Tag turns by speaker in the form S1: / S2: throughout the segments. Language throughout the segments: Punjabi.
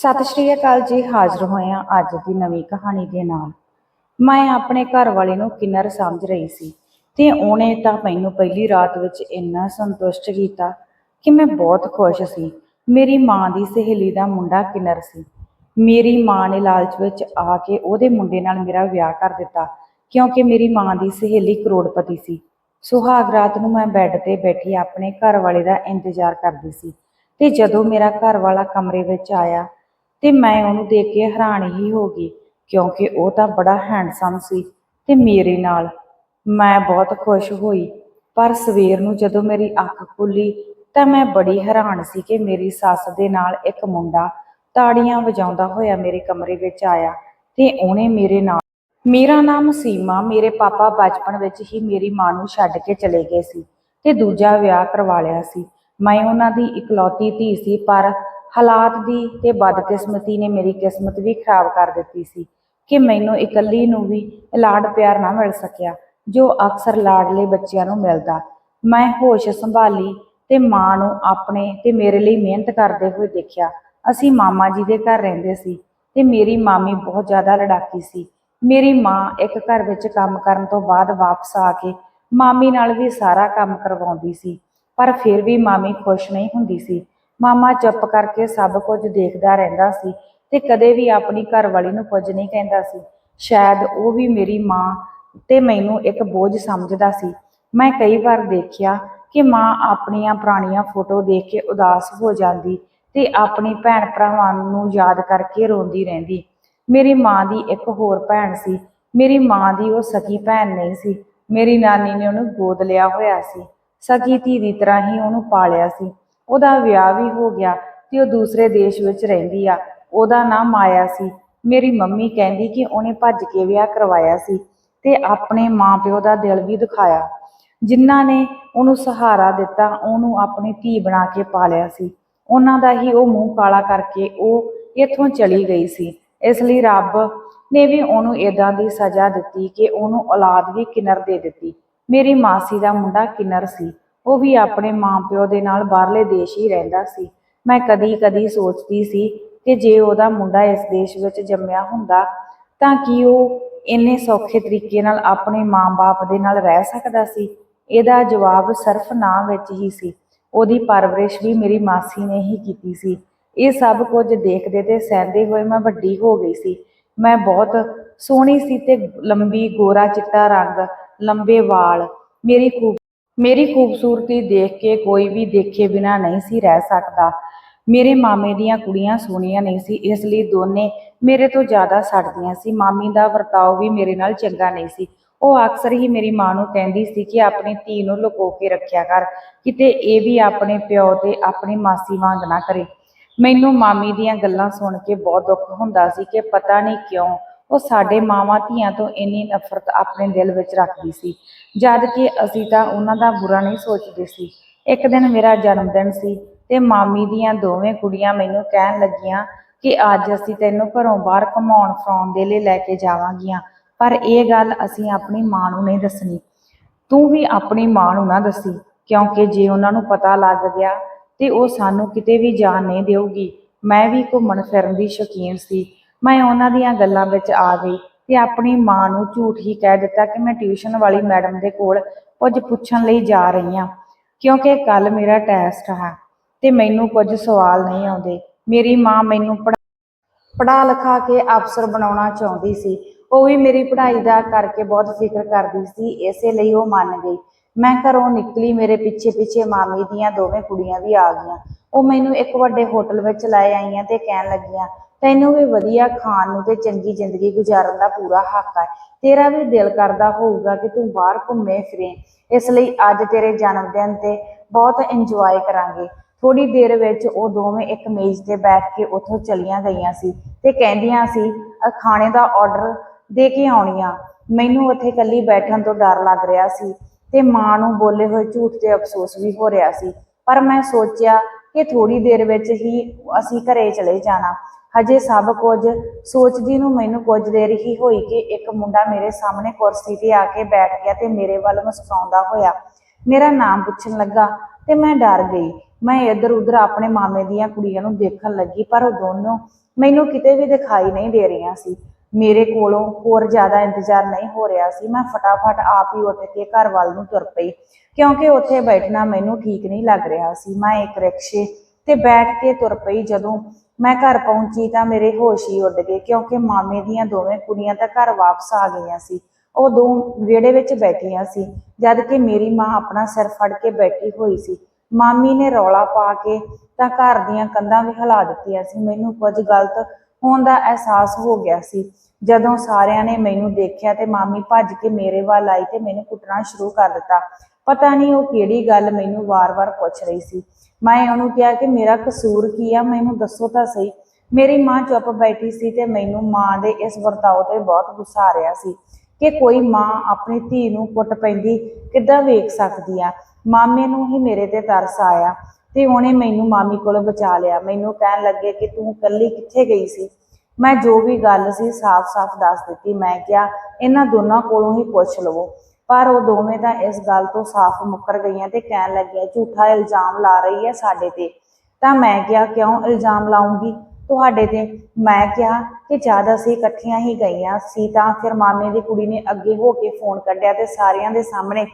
S1: ਸਤਿ ਸ਼੍ਰੀ ਅਕਾਲ ਜੀ, ਹਾਜ਼ਰ ਹੋਏ ਹਾਂ ਅੱਜ ਦੀ ਨਵੀਂ ਕਹਾਣੀ ਦੇ ਨਾਲ। ਮੈਂ ਆਪਣੇ ਘਰ ਵਾਲੇ ਨੂੰ ਕਿੰਨਰ ਸਮਝ ਰਹੀ ਸੀ ਤੇ ਉਹਨੇ ਤਾਂ ਮੈਨੂੰ ਪਹਿਲੀ ਰਾਤ ਵਿੱਚ ਇੰਨਾ ਸੰਤੁਸ਼ਟ ਕੀਤਾ ਕਿ ਮੈਂ ਬਹੁਤ ਖੁਸ਼ ਸੀ। ਮੇਰੀ ਮਾਂ ਦੀ ਸਹੇਲੀ ਦਾ ਮੁੰਡਾ ਕਿੰਨਰ ਸੀ। ਮੇਰੀ ਮਾਂ ਨੇ ਲਾਲਚ ਵਿੱਚ ਆ ਕੇ ਉਹਦੇ ਮੁੰਡੇ ਨਾਲ ਮੇਰਾ ਵਿਆਹ ਕਰ ਦਿੱਤਾ, ਕਿਉਂਕਿ ਮੇਰੀ ਮਾਂ ਦੀ ਸਹੇਲੀ ਕਰੋੜਪਤੀ ਸੀ। ਸੁਹਾਗ ਰਾਤ ਨੂੰ ਮੈਂ ਬੈੱਡ ਤੇ ਬੈਠੀ ਆਪਣੇ ਘਰ ਵਾਲੇ ਦਾ ਇੰਤਜ਼ਾਰ ਕਰਦੀ ਸੀ ਤੇ ਜਦੋਂ ਮੇਰਾ ਘਰ ਵਾਲਾ ਕਮਰੇ ਵਿੱਚ ਆਇਆ ਤੇ ਮੈਂ ਉਹਨੂੰ ਦੇਖ ਕੇ ਹੈਰਾਨ ਹੀ ਹੋ ਗਈ, ਕਿਉਂਕਿ ਉਹ ਤਾਂ ਬੜਾ ਹੈਂਡਸਮ ਸੀ ਤੇ ਮੇਰੇ ਨਾਲ। ਮੈਂ ਬਹੁਤ ਖੁਸ਼ ਹੋਈ, ਪਰ ਸਵੇਰ ਨੂੰ ਜਦੋਂ ਮੇਰੀ ਅੱਖ ਖੁੱਲੀ ਤਾਂ ਮੈਂ ਬੜੀ ਹੈਰਾਨ ਸੀ ਕਿ ਮੇਰੀ ਸੱਸ ਦੇ ਨਾਲ ਇੱਕ ਮੁੰਡਾ ਤਾੜੀਆਂ ਵਜਾਉਂਦਾ ਹੋਇਆ ਮੇਰੇ ਕਮਰੇ ਵਿੱਚ ਆਇਆ ਤੇ ਉਹਨੇ ਮੇਰੇ ਨਾਲ ਮੇਰਾ ਨਾਮ ਸੀਮਾ, ਮੇਰੇ ਪਾਪਾ ਬਚਪਨ ਵਿੱਚ ਹੀ ਮੇਰੀ ਮਾਂ ਨੂੰ ਛੱਡ ਕੇ ਚਲੇ ਗਏ ਸੀ ਤੇ ਦੂਜਾ ਵਿਆਹ ਕਰਵਾ ਲਿਆ ਸੀ। ਮੈਂ ਉਹਨਾਂ ਦੀ ਇਕਲੌਤੀ ਧੀ ਸੀ, ਪਰ ਹਾਲਾਤ ਦੀ ਤੇ ਬਦਕਿਸਮਤੀ ਨੇ ਮੇਰੀ ਕਿਸਮਤ ਵੀ ਖਰਾਬ ਕਰ ਦਿੱਤੀ ਸੀ ਕਿ ਮੈਨੂੰ ਇਕੱਲੀ ਨੂੰ ਵੀ ਲਾਡ ਪਿਆਰ ਨਾ ਮਿਲ ਸਕਿਆ, ਜੋ ਅਕਸਰ ਲਾਡਲੇ ਬੱਚਿਆਂ ਨੂੰ ਮਿਲਦਾ। ਮੈਂ ਹੋਸ਼ ਸੰਭਾਲੀ ਤੇ ਮਾਂ ਨੂੰ ਆਪਣੇ ਤੇ ਮੇਰੇ ਲਈ ਮਿਹਨਤ ਕਰਦੇ ਹੋਏ ਦੇਖਿਆ। ਅਸੀਂ ਮਾਮਾ ਜੀ ਦੇ ਘਰ ਰਹਿੰਦੇ ਸੀ ਤੇ ਮੇਰੀ ਮਾਮੀ ਬਹੁਤ ਜ਼ਿਆਦਾ ਲੜਾਕੀ ਸੀ। ਮੇਰੀ ਮਾਂ ਇੱਕ ਘਰ ਵਿੱਚ ਕੰਮ ਕਰਨ ਤੋਂ ਬਾਅਦ ਵਾਪਸ ਆ ਕੇ ਮਾਮੀ ਨਾਲ ਵੀ ਸਾਰਾ ਕੰਮ ਕਰਵਾਉਂਦੀ ਸੀ, ਪਰ ਫਿਰ ਵੀ ਮਾਮੀ ਖੁਸ਼ ਨਹੀਂ ਹੁੰਦੀ ਸੀ। ਮਾਮਾ ਚੁੱਪ ਕਰਕੇ ਸਭ ਕੁਝ ਦੇਖਦਾ ਰਹਿੰਦਾ ਸੀ ਤੇ ਕਦੇ ਵੀ ਆਪਣੀ ਘਰਵਾਲੀ ਨੂੰ ਕੁਝ ਨਹੀਂ ਕਹਿੰਦਾ ਸੀ। ਸ਼ਾਇਦ ਉਹ ਵੀ ਮੇਰੀ ਮਾਂ ਤੇ ਮੈਨੂੰ ਇੱਕ ਬੋਝ ਸਮਝਦਾ ਸੀ। ਮੈਂ ਕਈ ਵਾਰ ਦੇਖਿਆ ਕਿ ਮਾਂ ਆਪਣੀਆਂ ਪੁਰਾਣੀਆਂ ਫੋਟੋ ਦੇਖ ਕੇ ਉਦਾਸ ਹੋ ਜਾਂਦੀ ਤੇ ਆਪਣੀ ਭੈਣ ਭਰਾਵਾਂ ਨੂੰ ਯਾਦ ਕਰਕੇ ਰੋਂਦੀ ਰਹਿੰਦੀ। ਮੇਰੀ ਮਾਂ ਦੀ ਇੱਕ ਹੋਰ ਭੈਣ ਸੀ। ਮੇਰੀ ਮਾਂ ਦੀ ਉਹ ਸਕੀ ਭੈਣ ਨਹੀਂ ਸੀ। ਮੇਰੀ ਨਾਨੀ ਨੇ ਉਹਨੂੰ ਗੋਦ ਲਿਆ ਹੋਇਆ ਸੀ। ਸਕੀ ਧੀ ਦੀ ਤਰ੍ਹਾਂ ਹੀ ਉਹਨੂੰ ਪਾਲਿਆ ਸੀ। ਉਹਦਾ ਵਿਆਹ ਵੀ ਹੋ ਗਿਆ ਤੇ ਉਹ ਦੂਸਰੇ ਦੇਸ਼ ਵਿੱਚ ਰਹਿੰਦੀ ਆ। ਉਹਦਾ ਨਾਮ ਮਾਇਆ ਸੀ। ਮੇਰੀ ਮੰਮੀ ਕਹਿੰਦੀ ਕਿ ਉਹਨੇ ਭੱਜ ਕੇ ਵਿਆਹ ਕਰਵਾਇਆ ਸੀ ਤੇ ਆਪਣੇ ਮਾਪਿਓ ਦਾ ਦਿਲ ਵੀ ਦਿਖਾਇਆ। ਜਿਨ੍ਹਾਂ ਨੇ ਉਹਨੂੰ ਸਹਾਰਾ ਦਿੱਤਾ, ਉਹਨੂੰ ਆਪਣੀ ਧੀ ਬਣਾ ਕੇ ਪਾਲਿਆ ਸੀ। ਉਹਨਾਂ ਦਾ ਹੀ ਉਹ ਮੂੰਹ ਕਾਲਾ ਕਰਕੇ ਉਹ ਇੱਥੋਂ ਚਲੀ ਗਈ ਸੀ। ਇਸ ਲਈ ਰੱਬ ਨੇ ਵੀ ਉਹਨੂੰ ਇਦਾਂ ਦੀ ਸਜ਼ਾ ਦਿੱਤੀ ਕਿ ਉਹਨੂੰ ਔਲਾਦ ਵੀ ਕਿਨਰ ਦੇ ਦਿੱਤੀ। ਮੇਰੀ ਮਾਸੀ ਦਾ ਮੁੰਡਾ ਕਿਨਰ ਸੀ। ਉਹ ਵੀ ਆਪਣੇ ਮਾਪਿਓ ਦੇ ਨਾਲ ਬਾਹਰਲੇ ਦੇਸ਼ ਹੀ ਰਹਿੰਦਾ ਸੀ। ਮੈਂ ਕਦੀ-ਕਦੀ ਸੋਚਦੀ ਸੀ ਕਿ ਜੇ ਉਹਦਾ ਮੁੰਡਾ ਇਸ ਦੇਸ਼ ਵਿੱਚ ਜੰਮਿਆ ਹੁੰਦਾ, ਤਾਂ ਕੀ ਉਹ ਇੰਨੇ ਸੌਖੇ ਤਰੀਕੇ ਨਾਲ ਆਪਣੇ ਮਾਂ-ਬਾਪ ਦੇ ਨਾਲ ਰਹਿ ਸਕਦਾ ਸੀ? ਇਹਦਾ ਜਵਾਬ ਸਿਰਫ ਨਾਂ ਵਿੱਚ ਹੀ ਸੀ। ਉਹਦੀ ਪਰਵਰਿਸ਼ ਵੀ ਮੇਰੀ ਮਾਸੀ ਨੇ ਹੀ ਕੀਤੀ ਸੀ। ਇਹ ਸਭ ਕੁਝ ਦੇਖਦੇ ਤੇ ਸਹਿੰਦੇ ਹੋਏ ਮੈਂ ਵੱਡੀ ਹੋ ਗਈ ਸੀ। ਮੈਂ ਬਹੁਤ ਸੋਹਣੀ ਸੀ ਤੇ ਲੰਬੀ ਗੋਰਾ ਚਿੱਟਾ ਰੰਗ, ਲੰਬੇ ਵਾਲ, ਮੇਰੀ ਖੂਬ ਮੇਰੀ ਖੂਬਸੂਰਤੀ ਦੇਖ ਕੇ ਕੋਈ ਵੀ ਦੇਖੇ ਬਿਨਾ ਨਹੀਂ ਸੀ ਰਹਿ ਸਕਦਾ। ਮੇਰੇ ਮਾਮੇ ਦੀਆਂ ਕੁੜੀਆਂ ਸੋਹਣੀਆਂ ਨਹੀਂ ਸੀ, ਇਸ ਲਈ ਦੋਨੇ ਮੇਰੇ ਤੋਂ ਜ਼ਿਆਦਾ ਸੜਦੀਆਂ ਸੀ। ਮਾਮੀ ਦਾ ਵਰਤਾਓ ਵੀ ਮੇਰੇ ਨਾਲ ਚੰਗਾ ਨਹੀਂ ਸੀ। ਉਹ ਅਕਸਰ ਹੀ ਮੇਰੀ ਮਾਂ ਨੂੰ ਕਹਿੰਦੀ ਸੀ ਕਿ ਆਪਣੀ ਧੀ ਨੂੰ ਲੁਕੋ ਕੇ ਰੱਖਿਆ ਕਰ, ਕਿਤੇ ਇਹ ਵੀ ਆਪਣੇ ਪਿਓ ਤੇ ਆਪਣੀ ਮਾਸੀ ਵਾਂਗ ਨਾ ਕਰੇ। ਮੈਨੂੰ ਮਾਮੀ ਦੀਆਂ ਗੱਲਾਂ ਸੁਣ ਕੇ ਬਹੁਤ ਦੁੱਖ ਹੁੰਦਾ ਸੀ ਕਿ ਪਤਾ ਨਹੀਂ ਕਿਉਂ ਉਹ ਸਾਡੇ ਮਾਵਾਂ ਧੀਆਂ ਤੋਂ ਇੰਨੀ ਨਫ਼ਰਤ ਆਪਣੇ ਦਿਲ ਵਿੱਚ ਰੱਖਦੀ ਸੀ। ਜਦ ਕਿ ਅਸੀਂ ਤਾਂ ਉਹਨਾਂ ਦਾ ਬੁਰਾ ਨਹੀਂ ਸੋਚਦੇ ਸੀ। ਇੱਕ ਦਿਨ ਮੇਰਾ ਜਨਮ ਦਿਨ ਸੀ ਤੇ ਮਾਮੀ ਦੀਆਂ ਦੋਵੇਂ ਕੁੜੀਆਂ ਮੈਨੂੰ ਕਹਿਣ ਲੱਗੀਆਂ ਕਿ ਅੱਜ ਅਸੀਂ ਤੈਨੂੰ ਘਰੋਂ ਬਾਹਰ ਘੁਮਾਉਣ ਫਰਾਉਣ ਦੇ ਲਈ ਲੈ ਕੇ ਜਾਵਾਂਗੀਆਂ, ਪਰ ਇਹ ਗੱਲ ਅਸੀਂ ਆਪਣੀ ਮਾਂ ਨੂੰ ਨਹੀਂ ਦੱਸਣੀ। ਤੂੰ ਵੀ ਆਪਣੀ ਮਾਂ ਨੂੰ ਨਾ ਦੱਸੀ, ਕਿਉਂਕਿ ਜੇ ਉਹਨਾਂ ਨੂੰ ਪਤਾ ਲੱਗ ਗਿਆ ਤੇ ਉਹ ਸਾਨੂੰ ਕਿਤੇ ਵੀ ਜਾਣ ਨਹੀਂ ਦੇਊਗੀ। ਮੈਂ ਵੀ ਘੁੰਮਣ ਫਿਰਨ ਦੀ ਸ਼ੌਕੀਨ ਸੀ। ਮੈਂ ਉਹਨਾਂ ਦੀਆਂ ਗੱਲਾਂ ਵਿੱਚ ਆ ਗਈ ਤੇ ਆਪਣੀ ਮਾਂ ਨੂੰ ਝੂਠ ਹੀ ਕਹਿ ਦਿੱਤਾ ਕਿ ਮੈਂ ਟਿਊਸ਼ਨ ਵਾਲੀ ਮੈਡਮ ਦੇ ਕੋਲ ਕੁਝ ਪੁੱਛਣ ਲਈ ਜਾ ਰਹੀ ਹਾਂ, ਕਿਉਂਕਿ ਕੱਲ ਮੇਰਾ ਟੈਸਟ ਹੈ ਤੇ ਮੈਨੂੰ ਕੁਝ ਸਵਾਲ ਨਹੀਂ ਆਉਂਦੇ। ਮੇਰੀ ਮਾਂ ਮੈਨੂੰ ਪੜ੍ਹਾ ਲਿਖਾ ਕੇ ਅਫਸਰ ਬਣਾਉਣਾ ਚਾਹੁੰਦੀ ਸੀ। ਉਹ ਵੀ ਮੇਰੀ ਪੜ੍ਹਾਈ ਦਾ ਕਰਕੇ ਬਹੁਤ ਫਿਕਰ ਕਰਦੀ ਸੀ, ਇਸੇ ਲਈ ਉਹ ਮੰਨ ਗਈ। ਮੈਂ ਘਰੋਂ ਨਿਕਲੀ, ਮੇਰੇ ਪਿੱਛੇ ਪਿੱਛੇ ਮਾਮੀ ਦੀਆਂ ਦੋਵੇਂ ਕੁੜੀਆਂ ਵੀ ਆ ਗਈਆਂ। ਉਹ ਮੈਨੂੰ ਇੱਕ ਵੱਡੇ ਹੋਟਲ ਵਿੱਚ ਲੈ ਆਈਆਂ ਤੇ ਕਹਿਣ ਲੱਗੀਆਂ, ਤੈਨੂੰ ਵੀ ਵਧੀਆ ਖਾਣ ਨੂੰ ਤੇ ਚੰਗੀ ਜ਼ਿੰਦਗੀ ਗੁਜ਼ਾਰਨ ਦਾ ਪੂਰਾ ਹੱਕ ਹੈ ਤੇਰਾ ਵੀ ਦਿਲ ਕਰਦਾ ਹੋਊਗਾ ਕਿ ਤੂੰ ਬਾਹਰ ਘੁੰਮੇ ਫਿਰੇ। ਇਸ ਲਈ ਅੱਜ ਤੇਰੇ ਜਨਮ ਦਿਨ ਤੇ ਬਹੁਤ ਇੰਜੋਏ ਕਰਾਂਗੇ। ਥੋੜੀ ਦੇਰ ਵਿੱਚ ਉਹ ਦੋਵੇਂ ਇੱਕ ਮੇਜ਼ ਤੇ ਬੈਠ ਕੇ ਉੱਥੋਂ ਚਲੀਆਂ ਗਈਆਂ ਸੀ ਤੇ ਕਹਿੰਦੀਆਂ ਸੀ ਖਾਣੇ ਦਾ ਆਰਡਰ ਦੇ ਕੇ ਆਉਣੀਆਂ ਮੈਨੂੰ ਉੱਥੇ ਇਕੱਲੀ ਬੈਠਣ ਤੋਂ ਡਰ ਲੱਗ ਰਿਹਾ ਸੀ ਤੇ ਮਾਂ ਨੂੰ ਬੋਲੇ ਹੋਏ ਝੂਠ ਤੇ ਅਫਸੋਸ ਵੀ ਹੋ ਰਿਹਾ ਸੀ। ਪਰ ਮੈਂ ਸੋਚਿਆ ਕਿ ਥੋੜੀ ਦੇਰ ਵਿੱਚ ਹੀ ਅਸੀਂ ਘਰੇ ਚਲੇ ਜਾਣਾ। ਹਜੇ ਸਭ ਕੁਝ ਸੋਚਦੀ ਨੂੰ ਮੈਨੂੰ ਕੁਝ ਦੇਰ ਹੀ ਹੋਈ ਕਿ ਇੱਕ ਮੁੰਡਾ ਮੇਰੇ ਸਾਹਮਣੇ ਕੁਰਸੀ ਤੇ ਆ ਕੇ ਬੈਠ ਗਿਆ ਤੇ ਮੇਰੇ ਵੱਲ ਮੁਸਕਰਾਉਂਦਾ ਹੋਇਆ। ਮੇਰਾ ਨਾਮ ਪੁੱਛਣ ਲੱਗਾ ਤੇ ਮੈਂ ਡਰ ਗਈ। ਮੈਂ ਇੱਧਰ ਉੱਧਰ ਆਪਣੇ ਮਾਮੇ ਦੀਆਂ ਕੁੜੀਆਂ ਨੂੰ ਦੇਖਣ ਲੱਗੀ, ਪਰ ਉਹ ਦੋਨੋਂ ਮੈਨੂੰ ਕਿਤੇ ਵੀ ਦਿਖਾਈ ਨਹੀਂ ਦੇ ਰਹੀਆਂ ਸੀ। ਮੇਰੇ ਕੋਲੋਂ ਹੋਰ ਜ਼ਿਆਦਾ ਇੰਤਜ਼ਾਰ ਨਹੀਂ ਹੋ ਰਿਹਾ ਸੀ। ਮੈਂ ਫਟਾਫਟ ਆਪ ਹੀ ਉੱਠ ਕੇ ਘਰ ਵੱਲ ਨੂੰ ਤੁਰ ਪਈ, ਕਿਉਂਕਿ ਉੱਥੇ ਬੈਠਣਾ ਮੈਨੂੰ ਠੀਕ ਨਹੀਂ ਲੱਗ ਰਿਹਾ ਸੀ। ਮੈਂ ਇੱਕ ਰਿਕਸ਼ੇ ਤੇ ਬੈਠ ਕੇ ਤੁਰ ਪਈ। ਜਦੋਂ ਮੈਂ ਘਰ ਪਹੁੰਚੀ ਤਾਂ ਮੇਰੇ ਹੋਸ਼ ਹੀ ਉੱਡ ਗਏ, ਕਿਉਂਕਿ ਮਾਮੇ ਦੀਆਂ ਦੋਵੇਂ ਕੁੜੀਆਂ ਤਾਂ ਘਰ ਵਾਪਸ ਆ ਗਈਆਂ ਸੀ। ਉਹ ਦੋ ਵਿਹੜੇ ਵਿੱਚ ਬੈਠੀਆਂ ਸੀ, ਜਦ ਕਿ ਮੇਰੀ ਮਾਂ ਆਪਣਾ ਸਿਰ ਫੜ ਕੇ ਬੈਠੀ ਹੋਈ ਸੀ। ਮਾਮੀ ਨੇ ਰੌਲਾ ਪਾ ਕੇ ਤਾਂ ਘਰ ਦੀਆਂ ਕੰਧਾਂ ਵੀ ਹਿਲਾ ਦਿੱਤੀਆਂ ਸੀ। ਮੈਨੂੰ ਕੁਝ ਗਲਤ ਹੋਣ ਦਾ ਅਹਿਸਾਸ ਹੋ ਗਿਆ ਸੀ। ਜਦੋਂ ਸਾਰਿਆਂ ਨੇ ਮੈਨੂੰ ਦੇਖਿਆ ਤੇ ਮਾਮੀ ਭੱਜ ਕੇ ਮੇਰੇ ਵੱਲ ਆਈ ਤੇ ਮੈਨੂੰ ਕੁੱਟਣਾ ਸ਼ੁਰੂ ਕਰ ਦਿੱਤਾ। ਪਤਾ ਨਹੀਂ ਉਹ ਕਿਹੜੀ ਗੱਲ ਮੈਨੂੰ ਵਾਰ-ਵਾਰ ਪੁੱਛ ਰਹੀ ਸੀ। ਮੈਂ ਉਹਨੂੰ ਕਿਹਾ ਕਿ ਮੇਰਾ ਕਸੂਰ ਕੀ ਆ, ਮੈਨੂੰ ਦੱਸੋ ਤਾਂ ਸਹੀ। ਮੇਰੀ ਮਾਂ ਚੁੱਪ ਬੈਠੀ ਸੀ ਤੇ ਮੈਨੂੰ ਮਾਂ ਦੇ ਇਸ ਵਰਤਾਓ ਤੇ ਬਹੁਤ ਗੁੱਸਾ ਆ ਰਿਹਾ ਸੀ ਕਿ ਕੋਈ ਮਾਂ ਆਪਣੀ ਧੀ ਨੂੰ ਕੁੱਟ ਪੈਂਦੀ ਕਿੱਦਾਂ ਵੇਖ ਸਕਦੀ ਆ? ਮਾਮੇ ਨੂੰ ਹੀ ਮੇਰੇ ਤੇ ਤਰਸ ਆਇਆ। ਤੇ ਉਹਨੇ ਮੈਨੂੰ ਮਾਮੀ ਕੋਲ ਬਚਾ ਲਿਆ। ਮੈਨੂੰ ਕਹਿਣ ਲੱਗੇ ਕਿ ਤੂੰ ਇਕੱਲੀ ਕਿੱਥੇ ਗਈ ਸੀ? ਮੈਂ ਜੋ ਵੀ ਗੱਲ ਸੀ ਸਾਫ਼-ਸਾਫ਼ ਦੱਸ ਦਿੱਤੀ। ਮੈਂ ਕਿਹਾ, ਇਹਨਾਂ ਦੋਨਾਂ ਕੋਲੋਂ ਹੀ ਪੁੱਛ ਲਵੋ। ਪਰ ਉਹ ਦੋਵੇਂ ਤਾਂ ਇਸ ਗੱਲ ਤੋਂ ਸਾਫ਼ ਮੁੱਕਰ ਗਈਆਂ ਤੇ ਕਹਿਣ ਲੱਗਿਆ, ਝੂਠਾ ਇਲਜ਼ਾਮ ਲਾ ਰਹੀ ਹੈ ਸਾਡੇ ਤੇ। ਤਾਂ ਮੈਂ ਕਿਹਾ, ਕਿਉਂ ਇਲਜ਼ਾਮ ਲਾਉਂਗੀ? ਤੁਹਾਡੇ ਤੇ ਮੈਂ ਕਿਹਾ ਕਿ ਜਦ ਅਸੀਂ ਇਕੱਠੀਆਂ ਹੀ ਗਈਆਂ ਸੀ ਤਾਂ ਫਿਰ ਮਾਮੇ ਦੀ ਕੁੜੀ ਨੇ ਅੱਗੇ ਹੋ ਕੇ ਫੋਨ ਕੱਢਿਆ ਤੇ ਸਾਰਿਆਂ ਦੇ ਸਾਹਮਣੇ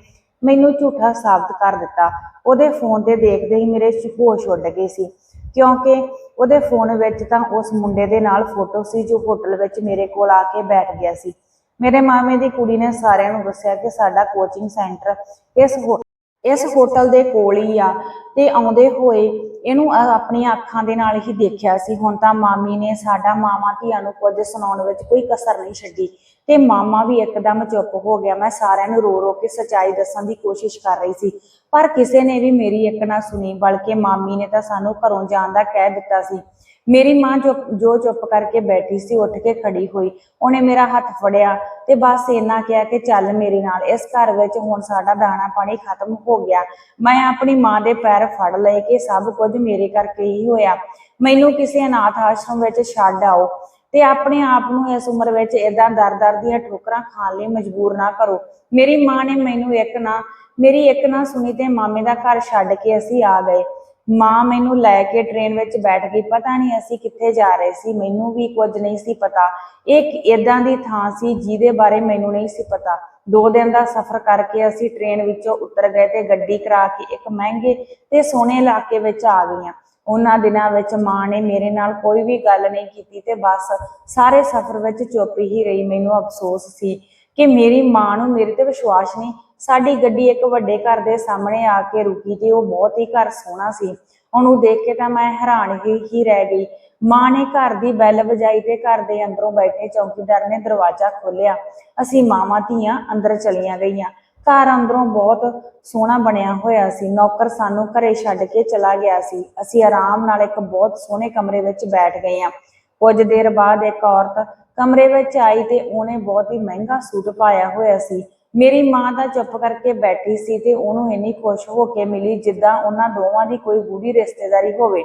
S1: ਮੈਨੂੰ ਝੂਠਾ ਸਾਬਤ ਕਰ ਦਿੱਤਾ। ਉਹਦੇ ਫੋਨ ਤੇ ਦੇਖਦੇ ਹੀ ਮੇਰੇ ਹੋਸ਼ ਉੱਡ ਗਏ ਸੀ। ਕਿਉਂਕਿ ਉਹਦੇ ਫੋਨ ਵਿੱਚ ਤਾਂ ਉਸ ਮੁੰਡੇ ਦੇ ਨਾਲ ਫੋਟੋ ਸੀ, ਜੋ ਹੋਟਲ ਵਿੱਚ ਮੇਰੇ ਕੋਲ ਆ ਕੇ ਬੈਠ ਗਿਆ ਸੀ। ਮੇਰੇ ਮਾਮੇ ਦੀ ਕੁੜੀ ਨੇ ਸਾਰਿਆਂ ਨੂੰ ਦੱਸਿਆ ਕਿ ਸਾਡਾ ਕੋਚਿੰਗ ਸੈਂਟਰ ਇਸ ਹੋ- ਇਸ ਹੋਟਲ ਦੇ ਕੋਲ ਹੀ ਆ। ਤੇ ਆਉਂਦੇ ਹੋਏ ਇਹਨੂੰ ਆਪਣੀਆਂ ਅੱਖਾਂ ਦੇ ਨਾਲ ਹੀ ਦੇਖਿਆ ਸੀ। ਹੁਣ ਤਾਂ ਮਾਮੀ ਨੇ ਸਾਡਾ ਮਾਮਾ ਧੀਆਂ ਨੂੰ ਕੁਝ ਸੁਣਾਉਣ ਵਿੱਚ ਕੋਈ ਕਸਰ ਨਹੀਂ ਛੱਡੀ। ਤੇ ਮਾਮਾ ਵੀ ਇੱਕਦਮ ਚੁੱਪ ਹੋ ਗਿਆ। ਮੈਂ ਸਾਰਿਆਂ ਨੂੰ ਰੋ ਰੋ ਕੇ ਸੱਚਾਈ ਦੱਸਣ ਦੀ ਕੋਸ਼ਿਸ਼ ਕਰ ਰਹੀ ਸੀ। ਪਰ ਕਿਸੇ ਨੇ ਵੀ ਮੇਰੀ ਇੱਕ ਨਾ ਸੁਣੀ, ਬਲਕਿ ਮਾਮੀ ਨੇ ਤਾਂ ਸਾਨੂੰ ਘਰੋਂ ਜਾਣ ਦਾ ਕਹਿ ਦਿੱਤਾ ਸੀ। ਮੇਰੀ ਮਾਂ ਜੋ ਜੋ ਚੁੱਪ ਕਰਕੇ ਬੈਠੀ ਸੀ, ਉੱਠ ਕੇ ਖੜੀ ਹੋਈ, ਉਹਨੇ ਮੇਰਾ ਹੱਥ ਫੜਿਆ ਤੇ ਬਸ ਇੰਨਾ ਕਿਹਾ ਕਿ ਚੱਲ ਮੇਰੇ ਨਾਲ, ਇਸ ਘਰ ਵਿੱਚ ਹੁਣ ਸਾਡਾ ਦਾਣਾ ਪਾਣੀ ਖਤਮ ਹੋ ਗਿਆ। ਮੈਂ ਆਪਣੀ ਮਾਂ ਦੇ ਪੈਰ ਫੜ ਲਏ ਕਿ ਸਭ ਕੁਝ ਮੇਰੇ ਕਰਕੇ ਹੀ ਹੋਇਆ। ਮੈਨੂੰ ਕਿਸੇ ਅਨਾਥ ਆਸ਼ਰਮ ਵਿੱਚ ਛੱਡ ਆਓ। ਤੇ ਆਪਣੇ ਆਪ ਨੂੰ ਇਸ ਉਮਰ ਵਿੱਚ ਇਦਾਂ ਦਰ-ਦਰ ਦੀਆਂ ਠੋਕਰਾਂ ਖਾਣ ਲਈ ਮਜਬੂਰ ਨਾ ਕਰੋ। ਮੇਰੀ ਮਾਂ ਨੇ ਮੈਨੂੰ ਇੱਕ ਨਾ, ਮੇਰੀ ਇੱਕ ਨਾ ਸੁਣੀ ਤੇ ਮਾਮੇ ਦਾ ਘਰ ਛੱਡ ਕੇ ਅਸੀਂ ਆ ਗਏ। ਮਾਂ ਮੈਨੂੰ ਲੈ ਕੇ ਟ੍ਰੇਨ ਵਿੱਚ ਬੈਠ ਗਈ। ਪਤਾ ਨਹੀਂ ਅਸੀਂ ਕਿੱਥੇ ਜਾ ਰਹੇ ਸੀ, ਮੈਨੂੰ ਵੀ ਕੁਝ ਨਹੀਂ ਸੀ ਪਤਾ। ਇਹ ਇਦਾਂ ਦੀ ਥਾਂ ਸੀ ਜਿਹਦੇ ਬਾਰੇ ਮੈਨੂੰ ਨਹੀਂ ਸੀ ਪਤਾ। ਦੋ ਦਿਨ ਦਾ ਸਫ਼ਰ ਕਰਕੇ ਅਸੀਂ ਟ੍ਰੇਨ ਵਿੱਚੋਂ ਉਤਰ ਗਏ ਤੇ ਗੱਡੀ ਕਰਾ ਕੇ ਇੱਕ ਮਹਿੰਗੇ ਤੇ ਸੋਹਣੇ ਇਲਾਕੇ ਵਿੱਚ ਆ ਗਈਆਂ। ਉਹਨਾਂ ਦਿਨਾਂ ਵਿੱਚ ਮਾਂ ਨੇ ਮੇਰੇ ਨਾਲ ਕੋਈ ਵੀ ਗੱਲ ਨਹੀਂ ਕੀਤੀ ਤੇ ਬਸ ਸਾਰੇ ਸਫ਼ਰ ਵਿੱਚ ਚੁੱਪ ਹੀ ਰਹੀ। ਮੈਨੂੰ ਅਫਸੋਸ ਸੀ ਕਿ ਮੇਰੀ ਮਾਂ ਨੂੰ ਮੇਰੇ ਤੇ ਵਿਸ਼ਵਾਸ ਨਹੀਂ। ਸਾਡੀ ਗੱਡੀ ਇੱਕ ਵੱਡੇ ਘਰ ਦੇ ਸਾਹਮਣੇ ਆ ਕੇ ਰੁਕੀ ਤੇ ਉਹ ਬਹੁਤ ਹੀ ਘਰ ਸੋਹਣਾ ਸੀ। ਉਹਨੂੰ ਦੇਖ ਕੇ ਤਾਂ ਮੈਂ ਹੈਰਾਨ ਹੀ ਰਹਿ ਗਈ। ਮਾਂ ਨੇ ਘਰ ਦੀ ਬੈਲ ਵਜਾਈ ਤੇ ਘਰ ਦੇ ਅੰਦਰੋਂ ਬੈਠੇ ਚੌਕੀਦਾਰ ਨੇ ਦਰਵਾਜ਼ਾ ਖੋਲ੍ਹਿਆ। ਅਸੀਂ ਮਾਵਾਂ ਧੀਆਂ ਅੰਦਰ ਚਲੀਆਂ ਗਈਆਂ। ਘਰ ਅੰਦਰੋਂ ਬਹੁਤ ਸੋਹਣਾ ਬਣਿਆ ਹੋਇਆ ਸੀ। ਨੌਕਰ ਸਾਨੂੰ ਘਰੇ ਛੱਡ ਕੇ ਚਲਾ ਗਿਆ ਸੀ। ਅਸੀਂ ਆਰਾਮ ਨਾਲ ਇੱਕ ਬਹੁਤ ਸੋਹਣੇ ਕਮਰੇ ਵਿੱਚ ਬੈਠ ਗਏ ਹਾਂ। ਕੁਝ ਦੇਰ ਬਾਅਦ ਇੱਕ ਔਰਤ ਕਮਰੇ ਵਿੱਚ ਆਈ ਤੇ ਉਹਨੇ ਬਹੁਤ ਹੀ ਮਹਿੰਗਾ ਸੂਟ ਪਾਇਆ ਹੋਇਆ ਸੀ। ਮੇਰੀ ਮਾਂ ਤਾਂ ਚੁੱਪ ਕਰਕੇ ਬੈਠੀ ਸੀ ਤੇ ਉਹਨੂੰ ਇੰਨੀ ਖੁਸ਼ ਹੋ ਕੇ ਮਿਲੀ ਜਿੱਦਾਂ ਉਹਨਾਂ ਦੋਵਾਂ ਦੀ ਕੋਈ ਗੂੜੀ ਰਿਸ਼ਤੇਦਾਰੀ ਹੋਵੇ।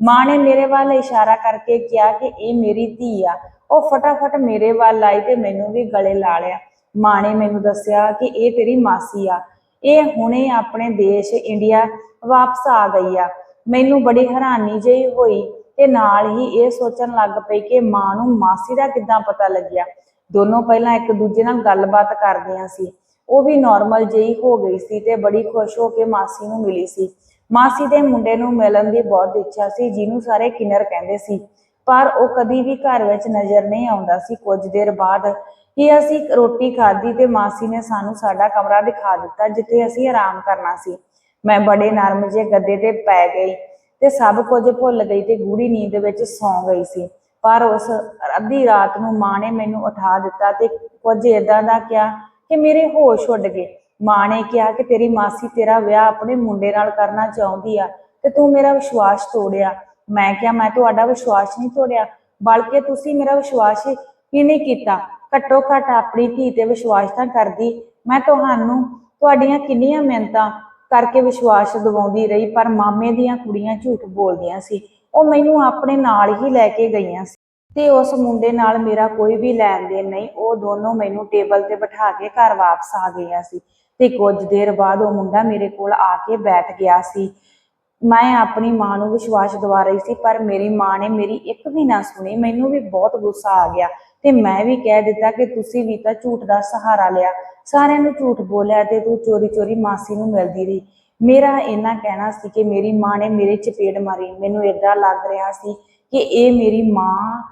S1: ਮਾਂ ਨੇ ਮੇਰੇ ਵੱਲ ਇਸ਼ਾਰਾ ਕਰਕੇ ਕਿਹਾ ਕਿ ਇਹ ਮੇਰੀ ਧੀ ਆ। ਉਹ ਫਟਾਫਟ ਮੇਰੇ ਵੱਲ ਆਈ ਤੇ ਮੈਨੂੰ ਵੀ ਗਲੇ ਲਾ ਲਿਆ। ਮਾਂ ਨੇ ਮੈਨੂੰ ਦੱਸਿਆ ਕਿ ਇਹ ਤੇਰੀ ਮਾਸੀ ਆ। ਇਹ ਹੁਣੇ ਆਪਣੇ ਦੇਸ਼ ਇੰਡੀਆ ਵਾਪਸ ਆ ਗਈ ਆ। ਮੈਨੂੰ ਬੜੀ ਹੈਰਾਨੀ ਜਿਹੀ ਹੋਈ ਤੇ ਨਾਲ ਹੀ ਇਹ ਸੋਚਣ ਲੱਗ ਪਈ ਕਿ ਮਾਂ ਨੂੰ ਮਾਸੀ ਦਾ ਕਿੱਦਾਂ ਪਤਾ ਲੱਗਿਆ। ਦੋਨੋਂ ਪਹਿਲਾਂ ਇੱਕ ਦੂਜੇ ਨਾਲ ਗੱਲਬਾਤ ਕਰਦੀਆਂ ਸੀ। ਉਹ ਵੀ ਨਾਰਮਲ ਜਿਹੀ ਹੋ ਗਈ ਸੀ ਤੇ ਬੜੀ ਖੁਸ਼ ਹੋ ਕੇ ਮਾਸੀ ਨੂੰ ਮਿਲੀ ਸੀ। ਮਾਸੀ ਦੇ ਮੁੰਡੇ ਨੂੰ ਮਿਲਣ ਦੀ ਬਹੁਤ ਇੱਛਾ ਸੀ, ਜਿਹਨੂੰ ਸਾਰੇ ਕਿਨਰ ਕਹਿੰਦੇ ਸੀ। ਪਰ ਉਹ ਕਦੀ ਵੀ ਘਰ ਵਿੱਚ ਨਜ਼ਰ ਨਹੀਂ ਆਉਂਦਾ ਸੀ। ਕੁਝ ਦੇਰ ਬਾਅਦ ਕਿ ਅਸੀਂ ਰੋਟੀ ਖਾਧੀ ਤੇ ਮਾਸੀ ਨੇ ਸਾਨੂੰ ਸਾਡਾ ਕਮਰਾ ਦਿਖਾ ਦਿੱਤਾ ਜਿੱਥੇ ਅਸੀਂ ਆਰਾਮ ਕਰਨਾ ਸੀ। ਮੈਂ ਬੜੇ ਨਰਮ ਜਿਹੇ ਗੱਦੇ ਤੇ ਪੈ ਗਈ ਤੇ ਸਭ ਕੁਝ ਭੁੱਲ ਗਈ ਤੇ ਗੂੜੀ ਨੀਂਦ ਵਿੱਚ ਸੌਂ ਗਈ ਸੀ। ਪਰ ਉਸ ਅੱਧੀ ਰਾਤ ਨੂੰ ਮਾਂ ਨੇ ਮੈਨੂੰ ਉਠਾ ਦਿੱਤਾ ਤੇ ਕੁਝ ਏਦਾਂ ਦਾ ਕਿਹਾ ਕਿ ਮੇਰੇ ਹੋਸ਼ ਉੱਡ ਗਏ। ਮਾਂ ਨੇ ਕਿਹਾ ਕਿ ਤੇਰੀ ਮਾਸੀ ਤੇਰਾ ਵਿਆਹ ਆਪਣੇ ਮੁੰਡੇ ਨਾਲ ਕਰਨਾ ਚਾਹੁੰਦੀ ਆ ਤੇ ਤੂੰ ਮੇਰਾ ਵਿਸ਼ਵਾਸ ਤੋੜਿਆ। ਮੈਂ ਕਿਹਾ, ਮੈਂ ਤੁਹਾਡਾ ਵਿਸ਼ਵਾਸ ਨਹੀਂ ਤੋੜਿਆ, ਬਲਕਿ ਤੁਸੀਂ ਮੇਰਾ ਵਿਸ਼ਵਾਸ ਹੀ ਨਹੀਂ ਕੀਤਾ। ਘੱਟੋ ਘੱਟ ਆਪਣੀ ਧੀ ਤੇ ਵਿਸ਼ਵਾਸ ਤਾਂ ਕਰਦੀ। ਮੈਂ ਤੁਹਾਨੂੰ, ਤੁਹਾਡੀਆਂ ਕਿੰਨੀਆਂ ਮਿਹਨਤਾਂ ਕਰਕੇ ਵਿਸ਼ਵਾਸ ਦਿਵਾਉਂਦੀ ਰਹੀ, ਪਰ ਮਾਮੇ ਦੀਆਂ ਕੁੜੀਆਂ ਝੂਠ ਬੋਲਦੀਆਂ ਸੀ। ਉਹ ਮੈਨੂੰ ਆਪਣੇ ਨਾਲ ਹੀ ਲੈ ਕੇ ਗਈਆਂ ਸੀ ਤੇ ਉਸ ਮੁੰਡੇ ਨਾਲ ਮੇਰਾ ਕੋਈ ਵੀ ਲੈਣ ਦੇਣ ਨਹੀਂ। ਉਹ ਦੋਨੋਂ ਮੈਨੂੰ ਟੇਬਲ ਤੇ ਬਿਠਾ ਕੇ ਘਰ ਵਾਪਸ ਆ ਗਈਆਂ ਸੀ ਤੇ ਕੁਝ ਦੇਰ ਬਾਅਦ ਉਹ ਮੁੰਡਾ ਮੇਰੇ ਕੋਲ ਆ ਕੇ ਬੈਠ ਗਿਆ ਸੀ। ਮੈਂ ਆਪਣੀ ਮਾਂ ਨੂੰ ਵਿਸ਼ਵਾਸ ਦਿਵਾ ਰਹੀ ਸੀ, ਪਰ ਮੇਰੀ ਮਾਂ ਨੇ ਮੇਰੀ ਇੱਕ ਵੀ ਨਾ ਸੁਣੀ। ਮੈਨੂੰ ਵੀ ਬਹੁਤ ਗੁੱਸਾ ਆ ਗਿਆ ਤੇ ਮੈਂ ਵੀ ਕਹਿ ਦਿੱਤਾ ਕਿ ਤੁਸੀਂ ਵੀ ਤਾਂ ਝੂਠ ਦਾ ਸਹਾਰਾ ਲਿਆ। ਸਾਰਿਆਂ ਨੂੰ ਝੂਠ ਬੋਲਿਆ ਤੇ ਤੂੰ ਚੋਰੀ ਚੋਰੀ ਮਾਸੀ ਨੂੰ ਮਿਲਦੀ ਰਹੀ। ਮੇਰਾ ਇਹਨਾਂ ਕਹਿਣਾ ਸੀ ਕਿ ਮੇਰੀ ਮਾਂ ਨੇ ਮੇਰੇ ਚਪੇੜ ਮਾਰੀ। ਮੈਨੂੰ ਏਦਾਂ ਲੱਗ ਰਿਹਾ ਸੀ ਕਿ ਇਹ ਮੇਰੀ ਮਾਂ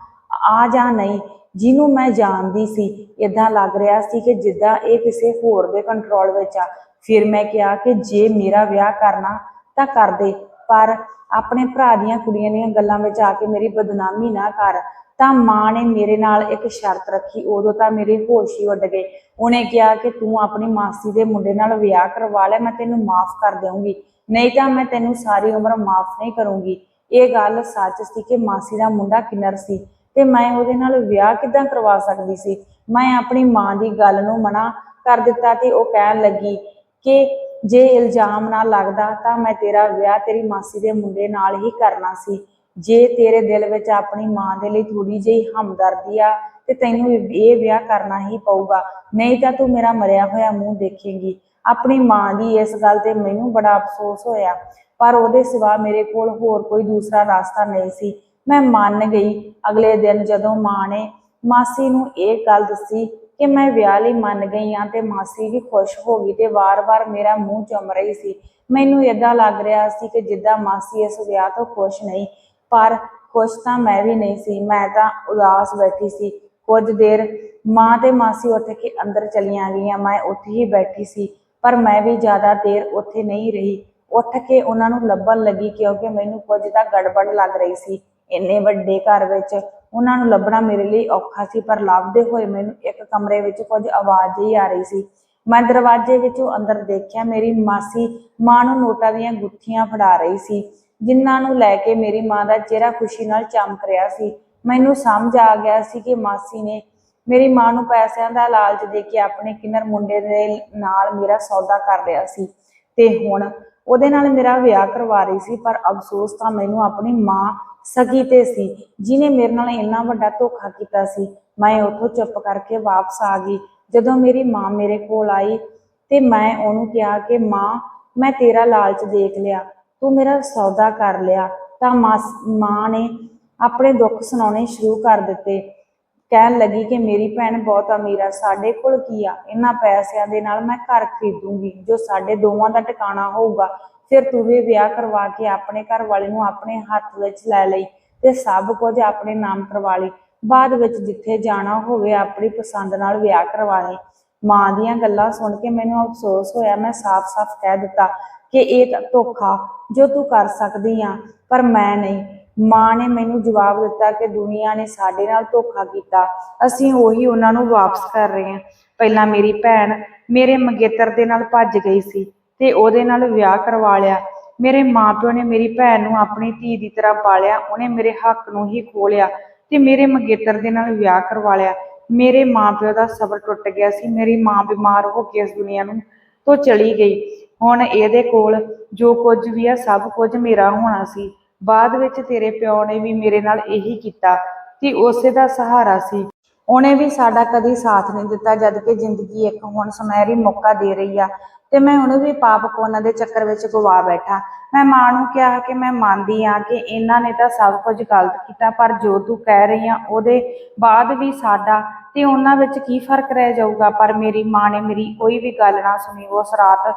S1: ਆ ਜਾਂ ਨਹੀਂ, ਜਿਹਨੂੰ ਮੈਂ ਜਾਣਦੀ ਸੀ ਇਦਾਂ ਲੱਗ ਰਿਹਾ ਸੀ ਕਿ ਜਿੱਦਾਂ ਇਹ ਕਿਸੇ ਹੋਰ ਦੇ ਕੰਟਰੋਲ ਵਿੱਚ ਆ। ਫਿਰ ਮੈਂ ਕਿਹਾ ਕਿ ਜੇ ਮੇਰਾ ਵਿਆਹ ਕਰਨਾ ਤਾਂ ਕਰ ਦੇ। ਪਰ ਆਪਣੇ ਭਰਾ ਦੀਆਂ ਕੁੜੀਆਂ ਦੀਆਂ ਗੱਲਾਂ ਵਿੱਚ ਆ ਕੇ ਮੇਰੀ ਬਦਨਾਮੀ ਨਾ ਕਰ। ਤਾਂ ਮਾਂ ਨੇ ਮੇਰੇ ਨਾਲ ਇੱਕ ਸ਼ਰਤ ਰੱਖੀ, ਉਦੋਂ ਤਾਂ ਮੇਰੇ ਹੋਸ਼ ਹੀ ਉੱਡ ਗਏ। ਉਹਨੇ ਕਿਹਾ ਕਿ ਤੂੰ ਆਪਣੀ ਮਾਸੀ ਦੇ ਮੁੰਡੇ ਨਾਲ ਵਿਆਹ ਕਰਵਾ ਲੈ, ਮੈਂ ਤੈਨੂੰ ਮਾਫ ਕਰ ਦੇਵਾਂਗੀ ਨਹੀਂ ਤਾਂ ਮੈਂ ਤੈਨੂੰ ਸਾਰੀ ਉਮਰ ਮਾਫ ਨਹੀਂ ਕਰੂੰਗੀ। ਇਹ ਗੱਲ ਸੱਚ ਸੀ ਕਿ ਮਾਸੀ ਦਾ ਮੁੰਡਾ ਕਿੰਨਰ ਸੀ ਤੇ ਮੈਂ ਉਹਦੇ ਨਾਲ ਵਿਆਹ ਕਿਦਾਂ ਕਰਵਾ ਸਕਦੀ ਸੀ? ਮੈਂ ਆਪਣੀ ਮਾਂ ਦੀ ਗੱਲ ਨੂੰ ਮਨਾ ਕਰ ਦਿੱਤਾ ਤੇ ਉਹ ਕਹਿਣ ਲੱਗੀ ਕਿ ਜੇ ਇਲਜ਼ਾਮ ਨਾ ਲੱਗਦਾ ਤਾਂ ਮੈਂ ਤੇਰਾ ਵਿਆਹ ਤੇਰੀ ਮਾਸੀ ਦੇ ਮੁੰਡੇ ਨਾਲ ਹੀ ਕਰਨਾ ਸੀ। ਜੇ ਤੇਰੇ ਦਿਲ ਵਿੱਚ ਆਪਣੀ ਮਾਂ ਦੇ ਲਈ ਥੋੜੀ ਜਿਹੀ ਹਮਦਰਦੀ ਆ ਤੇ ਤੈਨੂੰ ਇਹ ਵਿਆਹ ਕਰਨਾ ਹੀ ਪਊਗਾ। ਨਹੀਂ ਤਾਂ ਤੂੰ ਮੇਰਾ ਮਰਿਆ ਹੋਇਆ ਮੂੰਹ ਦੇਖੇਂਗੀ। ਆਪਣੀ ਮਾਂ ਦੀ ਇਸ ਗੱਲ ਤੇ ਮੈਨੂੰ ਬੜਾ ਅਫਸੋਸ ਹੋਇਆ। ਪਰ ਉਹਦੇ ਸਿਵਾ ਮੇਰੇ ਕੋਲ ਹੋਰ ਕੋਈ ਦੂਸਰਾ ਰਸਤਾ ਨਹੀਂ ਸੀ। ਮੈਂ ਮੰਨ ਗਈ। ਅਗਲੇ ਦਿਨ ਜਦੋਂ ਮਾਂ ਨੇ ਮਾਸੀ ਨੂੰ ਇਹ ਗੱਲ ਦੱਸੀ ਕਿ ਮੈਂ ਵਿਆਹ ਲਈ ਮੰਨ ਗਈ ਆ ਤੇ ਮਾਸੀ ਵੀ ਖੁਸ਼ ਹੋ ਗਈ ਤੇ ਵਾਰ-ਵਾਰ ਮੇਰਾ ਮੂੰਹ ਚੁੰਮ ਰਹੀ ਸੀ। ਮੈਨੂੰ ਇਦਾਂ ਲੱਗ ਰਿਹਾ ਸੀ ਕਿ ਜਿੱਦਾਂ ਮਾਸੀ ਇਸ ਵਿਆਹ ਤੋਂ ਖੁਸ਼ ਨਹੀਂ, ਪਰ ਖੁਸ਼ ਤਾਂ ਮੈਂ ਵੀ ਨਹੀਂ ਸੀ, ਮੈਂ ਤਾਂ ਉਦਾਸ ਬੈਠੀ ਸੀ। ਕੁਝ ਦੇਰ ਮਾਂ ਤੇ ਮਾਸੀ ਉੱਠ ਕੇ ਅੰਦਰ ਚਲੀਆਂ ਗਈਆਂ, ਮੈਂ ਉੱਥੇ ਹੀ ਬੈਠੀ ਸੀ, ਪਰ ਮੈਂ ਵੀ ਜ਼ਿਆਦਾ ਦੇਰ ਉੱਥੇ ਨਹੀਂ ਰਹੀ। ਉੱਠ ਕੇ ਉਹਨਾਂ ਨੂੰ ਲੱਭਣ ਲੱਗੀ ਕਿਉਂਕਿ ਮੈਨੂੰ ਕੁਝ ਤਾਂ ਗੜਬੜ ਲੱਗ ਰਹੀ ਸੀ। ਇੰਨੇ ਵੱਡੇ ਘਰ ਵਿੱਚ ਉਹਨਾਂ ਨੂੰ ਲੱਭਣਾ ਮੇਰੇ ਲਈ ਔਖਾ ਸੀ, ਪਰ ਲੱਭਦੇ ਹੋਏ ਮੈਨੂੰ ਇੱਕ ਕਮਰੇ ਵਿੱਚ ਕੁਝ ਆਵਾਜ਼ ਹੀ ਆ ਰਹੀ ਸੀ। ਮੈਂ ਦਰਵਾਜ਼ੇ ਵਿੱਚੋਂ ਅੰਦਰ ਦੇਖਿਆ ਮੇਰੀ ਮਾਸੀ ਮਾਂ ਨੂੰ ਨੋਟਾਂ ਦੀਆਂ ਗੁੱਥੀਆਂ ਫੜਾ ਰਹੀ ਸੀ, ਜਿਨ੍ਹਾਂ ਨੂੰ ਲੈ ਕੇ ਮੇਰੀ ਮਾਂ ਦਾ ਚਿਹਰਾ ਖੁਸ਼ੀ ਨਾਲ ਚਮਕ ਰਿਹਾ ਸੀ। ਮੈਨੂੰ ਸਮਝ ਆ ਗਿਆ ਸੀ ਕਿ ਮਾਸੀ ਨੇ ਮੇਰੀ ਮਾਂ ਨੂੰ ਪੈਸਿਆਂ ਦਾ ਲਾਲਚ ਦੇ ਕੇ ਆਪਣੇ ਕਿੰਨਰ ਮੁੰਡੇ ਦੇ ਨਾਲ ਮੇਰਾ ਸੌਦਾ ਕਰ ਰਿਹਾ ਸੀ। ਤੇ ਹੁਣ ਉਹਦੇ ਨਾਲ ਮੇਰਾ ਵਿਆਹ ਕਰਵਾ ਰਹੀ ਸੀ, ਪਰ ਅਫਸੋਸ ਤਾਂ ਮੈਨੂੰ ਆਪਣੀ ਮਾਂ ਸਗੀ ਤੇ ਸੀ ਜਿਨੇ ਮੇਰੇ ਨਾਲ ਇੰਨਾ ਵੱਡਾ ਧੋਖਾ ਕੀਤਾ ਸੀ। ਮੈਂ ਉੱਥੋਂ ਚੁੱਪ ਕਰਕੇ ਵਾਪਸ ਆ ਗਈ। ਜਦੋਂ ਮੇਰੀ ਮਾਂ ਮੇਰੇ ਕੋਲ ਆਈ ਤੇ ਮੈਂ ਉਹਨੂੰ ਕਿਹਾ ਕਿ, ਮਾਂ, ਮੈਂ ਤੇਰਾ ਲਾਲਚ ਦੇਖ ਲਿਆ, ਤੂੰ ਮੇਰਾ ਸੌਦਾ ਕਰ ਲਿਆ। ਤਾਂ ਮਾਸ- ਮਾਂ ਨੇ ਆਪਣੇ ਦੁੱਖ ਸੁਣਾਉਣੇ ਸ਼ੁਰੂ ਕਰ ਦਿੱਤੇ। ਕਹਿਣ ਲੱਗੀ ਕਿ ਮੇਰੀ ਭੈਣ ਬਹੁਤ ਅਮੀਰ ਆ, ਸਾਡੇ ਕੋਲ ਕੀ ਆ? ਇਹਨਾਂ ਪੈਸਿਆਂ ਦੇ ਨਾਲ ਮੈਂ ਘਰ ਖਰੀਦੂੰਗੀ, ਜੋ ਸਾਡੇ ਦੋਵਾਂ ਦਾ ਟਿਕਾਣਾ ਹੋਊਗਾ। ਫਿਰ ਤੂੰ ਵੀ ਵਿਆਹ ਕਰਵਾ ਕੇ ਆਪਣੇ ਘਰ ਵਾਲੇ ਨੂੰ ਆਪਣੇ ਹੱਥ ਵਿੱਚ ਲੈ ਲਈ ਤੇ ਸਭ ਕੁਝ ਆਪਣੇ ਨਾਮ ਕਰਵਾ ਲਈ। ਬਾਅਦ ਵਿੱਚ ਜਿੱਥੇ ਜਾਣਾ ਹੋਵੇ, ਆਪਣੀ ਪਸੰਦ ਨਾਲ ਵਿਆਹ ਕਰਵਾ ਲਈ। ਮਾਂ ਦੀਆਂ ਗੱਲਾਂ ਸੁਣ ਕੇ ਮੈਨੂੰ ਅਫਸੋਸ ਹੋਇਆ, ਮੈਂ ਸਾਫ਼-ਸਾਫ਼ ਕਹਿ ਦਿੱਤਾ ਕਿ ਇਹ ਧੋਖਾ ਜੋ ਤੂੰ ਕਰ ਸਕਦੀ ਆ, ਪਰ ਮੈਂ ਨਹੀਂ। ਮਾਂ ਨੇ ਮੈਨੂੰ ਜਵਾਬ ਦਿੱਤਾ ਕਿ ਦੁਨੀਆ ਨੇ ਸਾਡੇ ਨਾਲ ਧੋਖਾ ਕੀਤਾ। ਅਸੀਂ ਉਹੀ ਉਹਨਾਂ ਨੂੰ ਵਾਪਸ ਕਰ ਰਹੇ ਹਾਂ। ਪਹਿਲਾਂ ਮੇਰੀ ਭੈਣ ਮੇਰੇ ਮੰਗੇਤਰ ਦੇ ਨਾਲ ਭੱਜ ਗਈ ਸੀ ਤੇ ਉਹਦੇ ਨਾਲ ਵਿਆਹ ਕਰਵਾ ਲਿਆ। ਮੇਰੇ ਮਾਪਿਓ ਨੇ ਮੇਰੀ ਭੈਣ ਨੂੰ ਆਪਣੀ ਧੀ ਦੀ ਤਰ੍ਹਾਂ ਪਾਲਿਆ, ਉਹਨੇ ਮੇਰੇ ਹੱਕ ਨੂੰ ਹੀ ਖੋਹ ਲਿਆ ਤੇ ਮੇਰੇ ਮੰਗੇਤਰ ਦੇ ਨਾਲ ਵਿਆਹ ਕਰਵਾ ਲਿਆ। ਮੇਰੇ ਮਾਪਿਓ ਦਾ ਸਬਰ ਟੁੱਟ ਗਿਆ ਸੀ, ਮੇਰੀ ਮਾਂ ਬਿਮਾਰ ਹੋ ਕੇ ਇਸ ਦੁਨੀਆ ਨੂੰ ਤੋਂ ਚਲੀ ਗਈ। ਹੁਣ ਇਹਦੇ ਕੋਲ ਜੋ ਕੁਝ ਵੀ ਆ, ਸਭ ਕੁਝ ਮੇਰਾ ਹੋਣਾ ਸੀ। ਬਾਅਦ ਵਿੱਚ ਤੇਰੇ ਪਿਓ ਨੇ ਵੀ ਮੇਰੇ ਨਾਲ ਇਹੀ ਕੀਤਾ ਕਿ ਉਸੇ ਦਾ ਸਹਾਰਾ ਸੀ। ਉਹਨੇ ਵੀ ਸਾਡਾ ਕਦੀ ਸਾਥ ਨਹੀਂ ਦਿੱਤਾ ਜਦ ਕਿ ਜ਼ਿੰਦਗੀ ਇੱਕ ਹੁਣ ਸੁਨਹਿਰੀ ਮੌਕਾ ਦੇ ਰਹੀ ਆ ਤੇ ਮੈਂ ਉਹਨੂੰ ਵੀ ਪਾਪ ਪੁੰਨ ਦੇ ਚੱਕਰ ਵਿੱਚ ਗਵਾ ਬੈਠਾ। ਮੈਂ ਮਾਂ ਨੂੰ ਕਿਹਾ ਕਿ ਮੈਂ ਮੰਨਦੀ ਆ ਕਿ ਇਹਨਾਂ ਨੇ ਤਾਂ ਸਭ ਕੁਝ ਗਲਤ ਕੀਤਾ, ਪਰ ਜੋ ਤੂੰ ਕਹਿ ਰਹੀ ਆ ਉਹਦੇ ਬਾਅਦ ਵੀ ਸਾਡਾ ਤੇ ਉਹਨਾਂ ਵਿੱਚ ਕੀ ਫ਼ਰਕ ਰਹਿ ਜਾਊਗਾ? ਪਰ ਮੇਰੀ ਮਾਂ ਨੇ ਮੇਰੀ ਕੋਈ ਵੀ ਗੱਲ ਨਾ ਸੁਣੀ। ਉਸ ਰਾਤ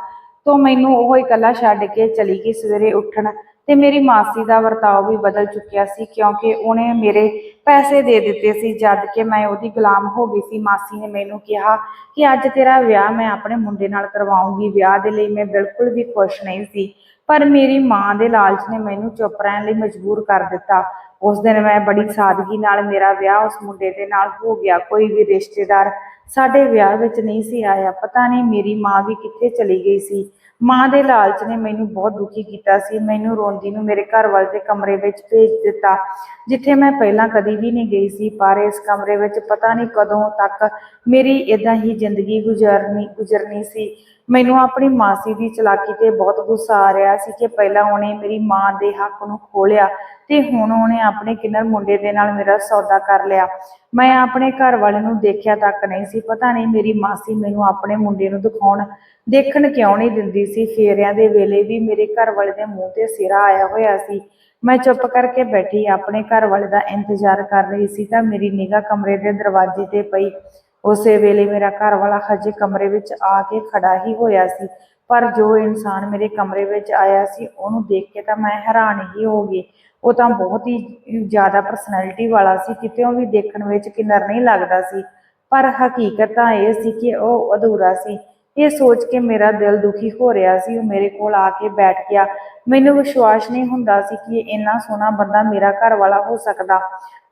S1: ਤੋਂ ਮੈਨੂੰ ਉਹ ਇਕੱਲਾ ਛੱਡ ਕੇ ਚਲੀ ਗਈ। ਸਵੇਰੇ ਉੱਠਣ ਤੇ ਮੇਰੀ ਮਾਸੀ ਦਾ ਵਰਤਾਓ ਵੀ ਬਦਲ ਚੁੱਕਿਆ ਸੀ ਕਿਉਂਕਿ ਉਹਨੇ ਮੇਰੇ ਪੈਸੇ ਦੇ ਦਿੱਤੇ ਸੀ, ਜਦ ਕਿ ਮੈਂ ਉਹਦੀ ਗੁਲਾਮ ਹੋ ਗਈ ਸੀ। ਮਾਸੀ ਨੇ ਮੈਨੂੰ ਕਿਹਾ ਕਿ ਅੱਜ ਤੇਰਾ ਵਿਆਹ ਮੈਂ ਆਪਣੇ ਮੁੰਡੇ ਨਾਲ ਕਰਵਾਉਂਗੀ, ਵਿਆਹ ਦੇ ਲਈ ਮੈਂ ਬਿਲਕੁਲ ਵੀ ਖੁਸ਼ ਨਹੀਂ ਸੀ। ਪਰ ਮੇਰੀ ਮਾਂ ਦੇ ਲਾਲਚ ਨੇ ਮੈਨੂੰ ਚੁੱਪ ਰਹਿਣ ਲਈ ਮਜਬੂਰ ਕਰ ਦਿੱਤਾ। ਉਸ ਦਿਨ ਮੈਂ ਬੜੀ ਸਾਦਗੀ ਨਾਲ ਮੇਰਾ ਵਿਆਹ ਉਸ ਮੁੰਡੇ ਦੇ ਨਾਲ ਹੋ ਗਿਆ। ਕੋਈ ਵੀ ਰਿਸ਼ਤੇਦਾਰ ਸਾਡੇ ਵਿਆਹ ਵਿੱਚ ਨਹੀਂ ਸੀ ਆਇਆ। ਪਤਾ ਨਹੀਂ ਮੇਰੀ ਮਾਂ ਵੀ ਕਿੱਥੇ ਚਲੀ ਗਈ ਸੀ। ਮਾਂ ਦੇ ਲਾਲਚ ਨੇ ਮੈਨੂੰ ਬਹੁਤ ਦੁਖੀ ਕੀਤਾ ਸੀ। ਮੈਨੂੰ ਰੋਂਦੀ ਨੂੰ ਮੇਰੇ ਘਰ ਵਾਲੇ ਦੇ ਕਮਰੇ ਵਿੱਚ ਭੇਜ ਦਿੱਤਾ, ਜਿੱਥੇ ਮੈਂ ਪਹਿਲਾਂ ਕਦੀ ਵੀ ਨਹੀਂ ਗਈ ਸੀ, ਪਰ ਇਸ ਕਮਰੇ ਵਿੱਚ ਪਤਾ ਨਹੀਂ ਕਦੋਂ ਤੱਕ ਮੇਰੀ ਇਦਾਂ ਹੀ ਜ਼ਿੰਦਗੀ ਗੁਜ਼ਰਨੀ ਗੁਜ਼ਰਨੀ ਸੀ। ਮੈਨੂੰ ਆਪਣੀ ਮਾਸੀ ਦੀ ਚਲਾਕੀ ਤੇ ਬਹੁਤ ਗੁੱਸਾ ਆ ਰਿਹਾ ਸੀ ਕਿ ਪਹਿਲਾਂ ਉਹਨੇ ਮੇਰੀ ਮਾਂ ਦੇ ਹੱਕ ਨੂੰ ਖੋਲਿਆ
S2: ਤੇ ਹੁਣ ਉਹਨੇ ਆਪਣੇ ਕਿੰਨਰ ਮੁੰਡੇ ਦੇ ਨਾਲ ਮੇਰਾ ਸੌਦਾ ਕਰ ਲਿਆ। ਮੈਂ ਆਪਣੇ ਘਰ ਵਾਲੇ ਨੂੰ ਦੇਖਿਆ ਤੱਕ ਨਹੀਂ ਸੀ। ਪਤਾ ਨਹੀਂ ਮੇਰੀ ਮਾਸੀ ਮੈਨੂੰ ਆਪਣੇ ਮੁੰਡੇ ਨੂੰ ਦਿਖਾਉਣ, ਦੇਖਣ ਕਿਉਂ ਨਹੀਂ ਦਿੰਦੀ ਸੀ। ਫੇਰਿਆਂ ਦੇ ਵੇਲੇ ਵੀ ਮੇਰੇ ਘਰ ਵਾਲੇ ਦੇ ਮੂੰਹ ਤੇ ਸਿਰਾ ਆਇਆ ਹੋਇਆ ਸੀ। ਮੈਂ ਚੁੱਪ ਕਰਕੇ ਬੈਠੀ, ਆਪਣੇ ਘਰ ਵਾਲੇ ਦਾ ਇੰਤਜ਼ਾਰ ਕਰ ਰਹੀ ਸੀ ਤਾਂ ਮੇਰੀ ਨਿਗਾਹ ਕਮਰੇ ਦੇ ਦਰਵਾਜ਼ੇ ਤੇ ਪਈ। ਉਸੇ ਵੇਲੇ ਮੇਰਾ ਘਰ ਵਾਲਾ ਹਜੇ ਕਮਰੇ ਵਿੱਚ ਆ ਕੇ ਖੜਾ ਹੀ ਹੋਇਆ ਸੀ। ਪਰ ਜੋ ਇਨਸਾਨ ਮੇਰੇ ਕਮਰੇ ਵਿੱਚ ਆਇਆ ਸੀ, ਉਹਨੂੰ ਦੇਖ ਕੇ ਤਾਂ ਮੈਂ ਹੈਰਾਨ ਹੀ ਹੋ ਗਈ। ਉਹ ਤਾਂ ਬਹੁਤ ਹੀ ਜ਼ਿਆਦਾ ਪਰਸਨੈਲਿਟੀ ਵਾਲਾ ਸੀ, ਕਿਤੇੋਂ ਵੀ ਦੇਖਣ ਵਿੱਚ ਕਿੰਨਰ ਨਹੀਂ ਲੱਗਦਾ ਸੀ। ਪਰ ਹਕੀਕਤ ਤਾਂ ਇਹ ਸੀ ਕਿ ਉਹ ਅਧੂਰਾ ਸੀ। ਇਹ ਸੋਚ ਕੇ ਮੇਰਾ ਦਿਲ ਦੁਖੀ ਹੋ ਰਿਹਾ ਸੀ। ਉਹ ਮੇਰੇ ਕੋਲ ਆ ਕੇ ਬੈਠ ਗਿਆ। ਮੈਨੂੰ ਵਿਸ਼ਵਾਸ ਨਹੀਂ ਹੁੰਦਾ ਸੀ ਕਿ ਇੰਨਾ ਸੋਹਣਾ ਬੰਦਾ ਮੇਰਾ ਘਰ ਵਾਲਾ ਹੋ ਸਕਦਾ।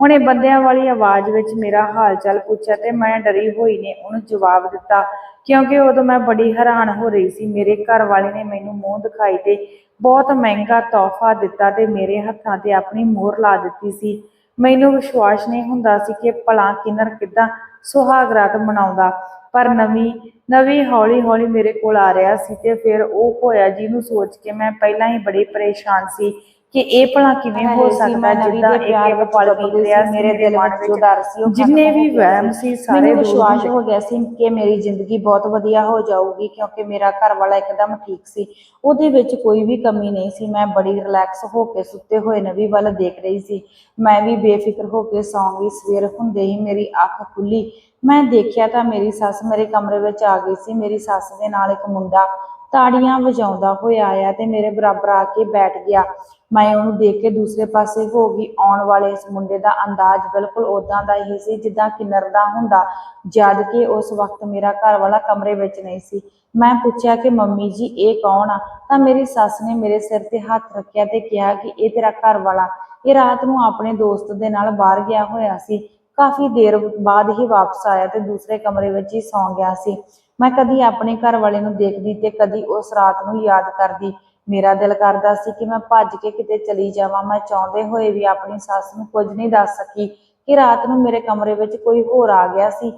S2: ਉਹਨੇ ਬੰਦਿਆਂ ਵਾਲੀ ਆਵਾਜ਼ ਵਿੱਚ ਮੇਰਾ ਹਾਲ ਚਾਲ ਪੁੱਛਿਆ ਤੇ ਮੈਂ ਡਰੀ ਹੋਈ ਨੇ ਉਹਨੂੰ ਜਵਾਬ ਦਿੱਤਾ। ਕਿਉਂਕਿ ਉਦੋਂ ਮੈਂ ਬੜੀ ਹੈਰਾਨ ਹੋ ਰਹੀ ਸੀ। ਮੇਰੇ ਘਰ ਵਾਲੇ ਨੇ ਮੈਨੂੰ ਮੂੰਹ ਦਿਖਾਈ ਤੇ ਬਹੁਤ ਮਹਿੰਗਾ ਤੋਹਫਾ ਦਿੱਤਾ ਤੇ ਮੇਰੇ ਹੱਥਾਂ ਤੇ ਆਪਣੀ ਮੋਹਰ ਲਾ ਦਿੱਤੀ ਸੀ। ਮੈਨੂੰ ਵਿਸ਼ਵਾਸ ਨਹੀਂ ਹੁੰਦਾ ਸੀ ਕਿ ਭਲਾ ਕਿੰਨਰ ਕਿੱਦਾਂ ਸੁਹਾਗ ਰਾਤ ਮਨਾਉਂਦਾ। ਪਰ ਨਵੀਂ ਨਵੀਂ ਹੌਲੀ ਹੌਲੀ ਮੇਰੇ ਕੋਲ ਆ ਰਿਹਾ ਸੀ ਤੇ ਫਿਰ ਉਹ ਹੋਇਆ ਜਿਹਨੂੰ ਸੋਚ ਕੇ ਮੈਂ ਪਹਿਲਾਂ ਹੀ ਬੜੀ ਪਰੇਸ਼ਾਨ ਸੀ ਕਿ ਇਹ ਭਲਾ ਕਿਵੇਂ ਹੋ ਸਕਦਾ ਜਿੱਦਾਂ ਇੱਕ ਇੱਕ ਪਲ ਬੀਤ ਰਿਹਾ ਮੇਰੇ ਦਿਲ ਵਿੱਚ ਜੋ ਡਰ ਸੀ ਉਹ ਜਿੰਨੇ ਵੀ ਵਹਿਮ ਸੀ। ਸਾਰੇ
S1: ਵਿਸ਼ਵਾਸ। ਹੋ ਗਿਆ ਸੀ ਕਿ ਮੇਰੀ ਜ਼ਿੰਦਗੀ ਬਹੁਤ ਵਧੀਆ ਹੋ ਜਾਊਗੀ ਕਿਉਂਕਿ ਮੇਰਾ ਘਰ ਵਾਲਾ ਇੱਕਦਮ ਠੀਕ ਸੀ। ਉਹਦੇ ਵਿੱਚ ਕੋਈ ਵੀ ਕਮੀ ਨਹੀਂ ਸੀ। ਮੈਂ ਬੜੀ ਰਿਲੈਕਸ ਹੋ ਕੇ ਸੁੱਤੇ ਹੋਏ ਨਵੀ ਵੱਲ ਦੇਖ ਰਹੀ ਸੀ। ਮੈਂ ਵੀ ਬੇਫਿਕਰ ਹੋ ਕੇ ਸੌਂ ਗਈ। ਸਵੇਰ ਹੁੰਦੇ ਹੀ ਮੇਰੀ ਅੱਖ ਖੁੱਲੀ। ਮੈਂ ਦੇਖਿਆ ਤਾਂ ਮੇਰੀ ਸੱਸ ਮੇਰੇ ਕਮਰੇ ਵਿੱਚ ਆ ਗਈ ਸੀ, ਮੇਰੀ ਸੱਸ ਦੇ ਨਾਲ ਇੱਕ ਮੁੰਡਾ ਤਾੜੀਆਂ ਵਜਾਉਂਦਾ ਹੋਇਆ ਆਇਆ ਤੇ ਮੇਰੇ ਬਰਾਬਰ ਆ ਕੇ ਬੈਠ ਗਿਆ। ਮੈਂ ਉਹਨੂੰ ਦੇਖ ਕੇ ਦੂਸਰੇ ਪਾਸੇ ਹੋ ਗਈ। ਆਉਣ ਵਾਲੇ ਇਸ ਮੁੰਡੇ ਦਾ ਅੰਦਾਜ਼ ਬਿਲਕੁਲ ਉਦਾਂ ਦਾ ਹੀ ਸੀ ਜਿੱਦਾਂ ਕਿਨਰ ਦਾ ਹੁੰਦਾ, ਜਦ ਕਿ ਉਸ ਵਕਤ ਮੇਰਾ ਘਰ ਵਾਲਾ ਕਮਰੇ ਵਿੱਚ ਨਹੀਂ ਸੀ। ਮੈਂ ਪੁੱਛਿਆ ਕਿ ਮੰਮੀ ਜੀ, ਇਹ ਕੌਣ ਆ? ਤਾਂ ਮੇਰੀ ਸੱਸ ਨੇ ਮੇਰੇ ਸਿਰ ਤੇ ਹੱਥ ਰੱਖਿਆ ਤੇ ਕਿਹਾ ਕਿ ਇਹ ਤੇਰਾ ਘਰ ਵਾਲਾ। ਇਹ ਰਾਤ ਨੂੰ ਆਪਣੇ ਦੋਸਤ ਦੇ ਨਾਲ ਬਾਹਰ ਗਿਆ ਹੋਇਆ ਸੀ। ਕਾਫੀ ਦੇਰ ਬਾਅਦ ਹੀ ਵਾਪਸ ਆਇਆ ਤੇ ਦੂਸਰੇ ਕਮਰੇ ਵਿੱਚ ਹੀ ਸੌਂ ਗਿਆ ਸੀ। ਮੈਂ ਕਦੀ ਆਪਣੇ ਘਰ ਵਾਲੇ ਨੂੰ ਦੇਖਦੀ ਤੇ ਕਦੀ ਉਸ ਰਾਤ ਨੂੰ ਯਾਦ ਕਰਦੀ। ਮੇਰਾ ਦਿਲ ਕਰਦਾ ਸੀ ਕਿ ਮੈਂ ਭੱਜ ਕੇ ਕਿਤੇ ਚਲੀ ਜਾਵਾਂ। ਮੈਂ ਚਾਹੁੰਦੇ ਹੋਏ ਵੀ ਆਪਣੀ ਸੱਸ ਨੂੰ ਕੁਝ ਨਹੀਂ ਦੱਸ ਸਕੀ ਕਿ ਰਾਤ ਨੂੰ ਮੇਰੇ ਕਮਰੇ ਵਿੱਚ ਕੋਈ ਹੋਰ ਆ ਗਿਆ ਸੀ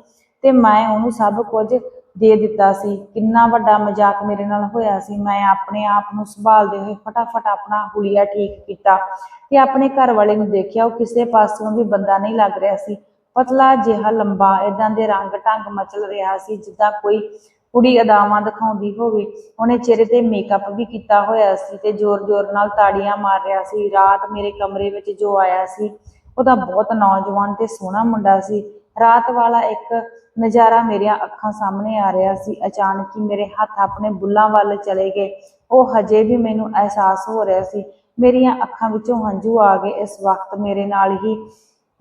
S1: ਤੇ ਮੈਂ ਉਹਨੂੰ ਸਭ ਕੁਝ ਦੇ ਦਿੱਤਾ ਸੀ। ਕਿੰਨਾ ਵੱਡਾ ਮਜ਼ਾਕ ਮੇਰੇ ਨਾਲ ਹੋਇਆ ਸੀ। ਮੈਂ ਆਪਣੇ ਆਪ ਨੂੰ ਸੰਭਾਲਦੇ ਹੋਏ ਫਟਾਫਟ ਆਪਣਾ ਹੁਲੀਆ ਠੀਕ ਕੀਤਾ ਤੇ ਆਪਣੇ ਘਰ ਵਾਲੇ ਨੂੰ ਦੇਖਿਆ। ਉਹ ਕਿਸੇ ਪਾਸਿਓਂ ਵੀ ਬੰਦਾ ਨਹੀਂ ਲੱਗ ਰਿਹਾ ਸੀ। ਪਤਲਾ ਜਿਹਾ, ਲੰਬਾ ਇਦਾਂ ਦੇ ਰੰਗ ਢੰਗ ਮਚਲ ਰਿਹਾ ਸੀ ਜਿੱਦਾਂ ਕੋਈ ਕੁੜੀ ਅਦਾਵਾਂ ਦਿਖਾਉਂਦੀ ਹੋਵੇ। ਉਹਨੇ ਚਿਹਰੇ ਤੇ ਮੇਕਅਪ ਵੀ ਕੀਤਾ ਹੋਇਆ ਸੀ ਤੇ ਜ਼ੋਰ-ਜ਼ੋਰ ਨਾਲ ਤਾੜੀਆਂ ਮਾਰ ਰਿਹਾ ਸੀ। ਰਾਤ ਮੇਰੇ ਕਮਰੇ ਵਿੱਚ ਜੋ ਆਇਆ ਸੀ, ਉਹਦਾ ਬਹੁਤ ਨੌਜਵਾਨ ਤੇ ਸੋਹਣਾ ਮੁੰਡਾ ਸੀ। ਰਾਤ ਵਾਲਾ ਇੱਕ ਨਜ਼ਾਰਾ ਮੇਰੀਆਂ ਅੱਖਾਂ ਸਾਹਮਣੇ ਆ ਰਿਹਾ ਸੀ। ਅਚਾਨਕ ਹੀ ਮੇਰੇ ਹੱਥ ਆਪਣੇ ਬੁੱਲਾਂ ਵੱਲ ਚਲੇ ਗਏ। ਉਹ ਹਜੇ ਵੀ ਮੈਨੂੰ ਅਹਿਸਾਸ ਹੋ ਰਿਹਾ ਸੀ। ਮੇਰੀਆਂ ਅੱਖਾਂ ਵਿੱਚੋਂ ਹੰਝੂ ਆ ਗਏ। ਇਸ ਵਕਤ ਮੇਰੇ ਨਾਲ ਹੀ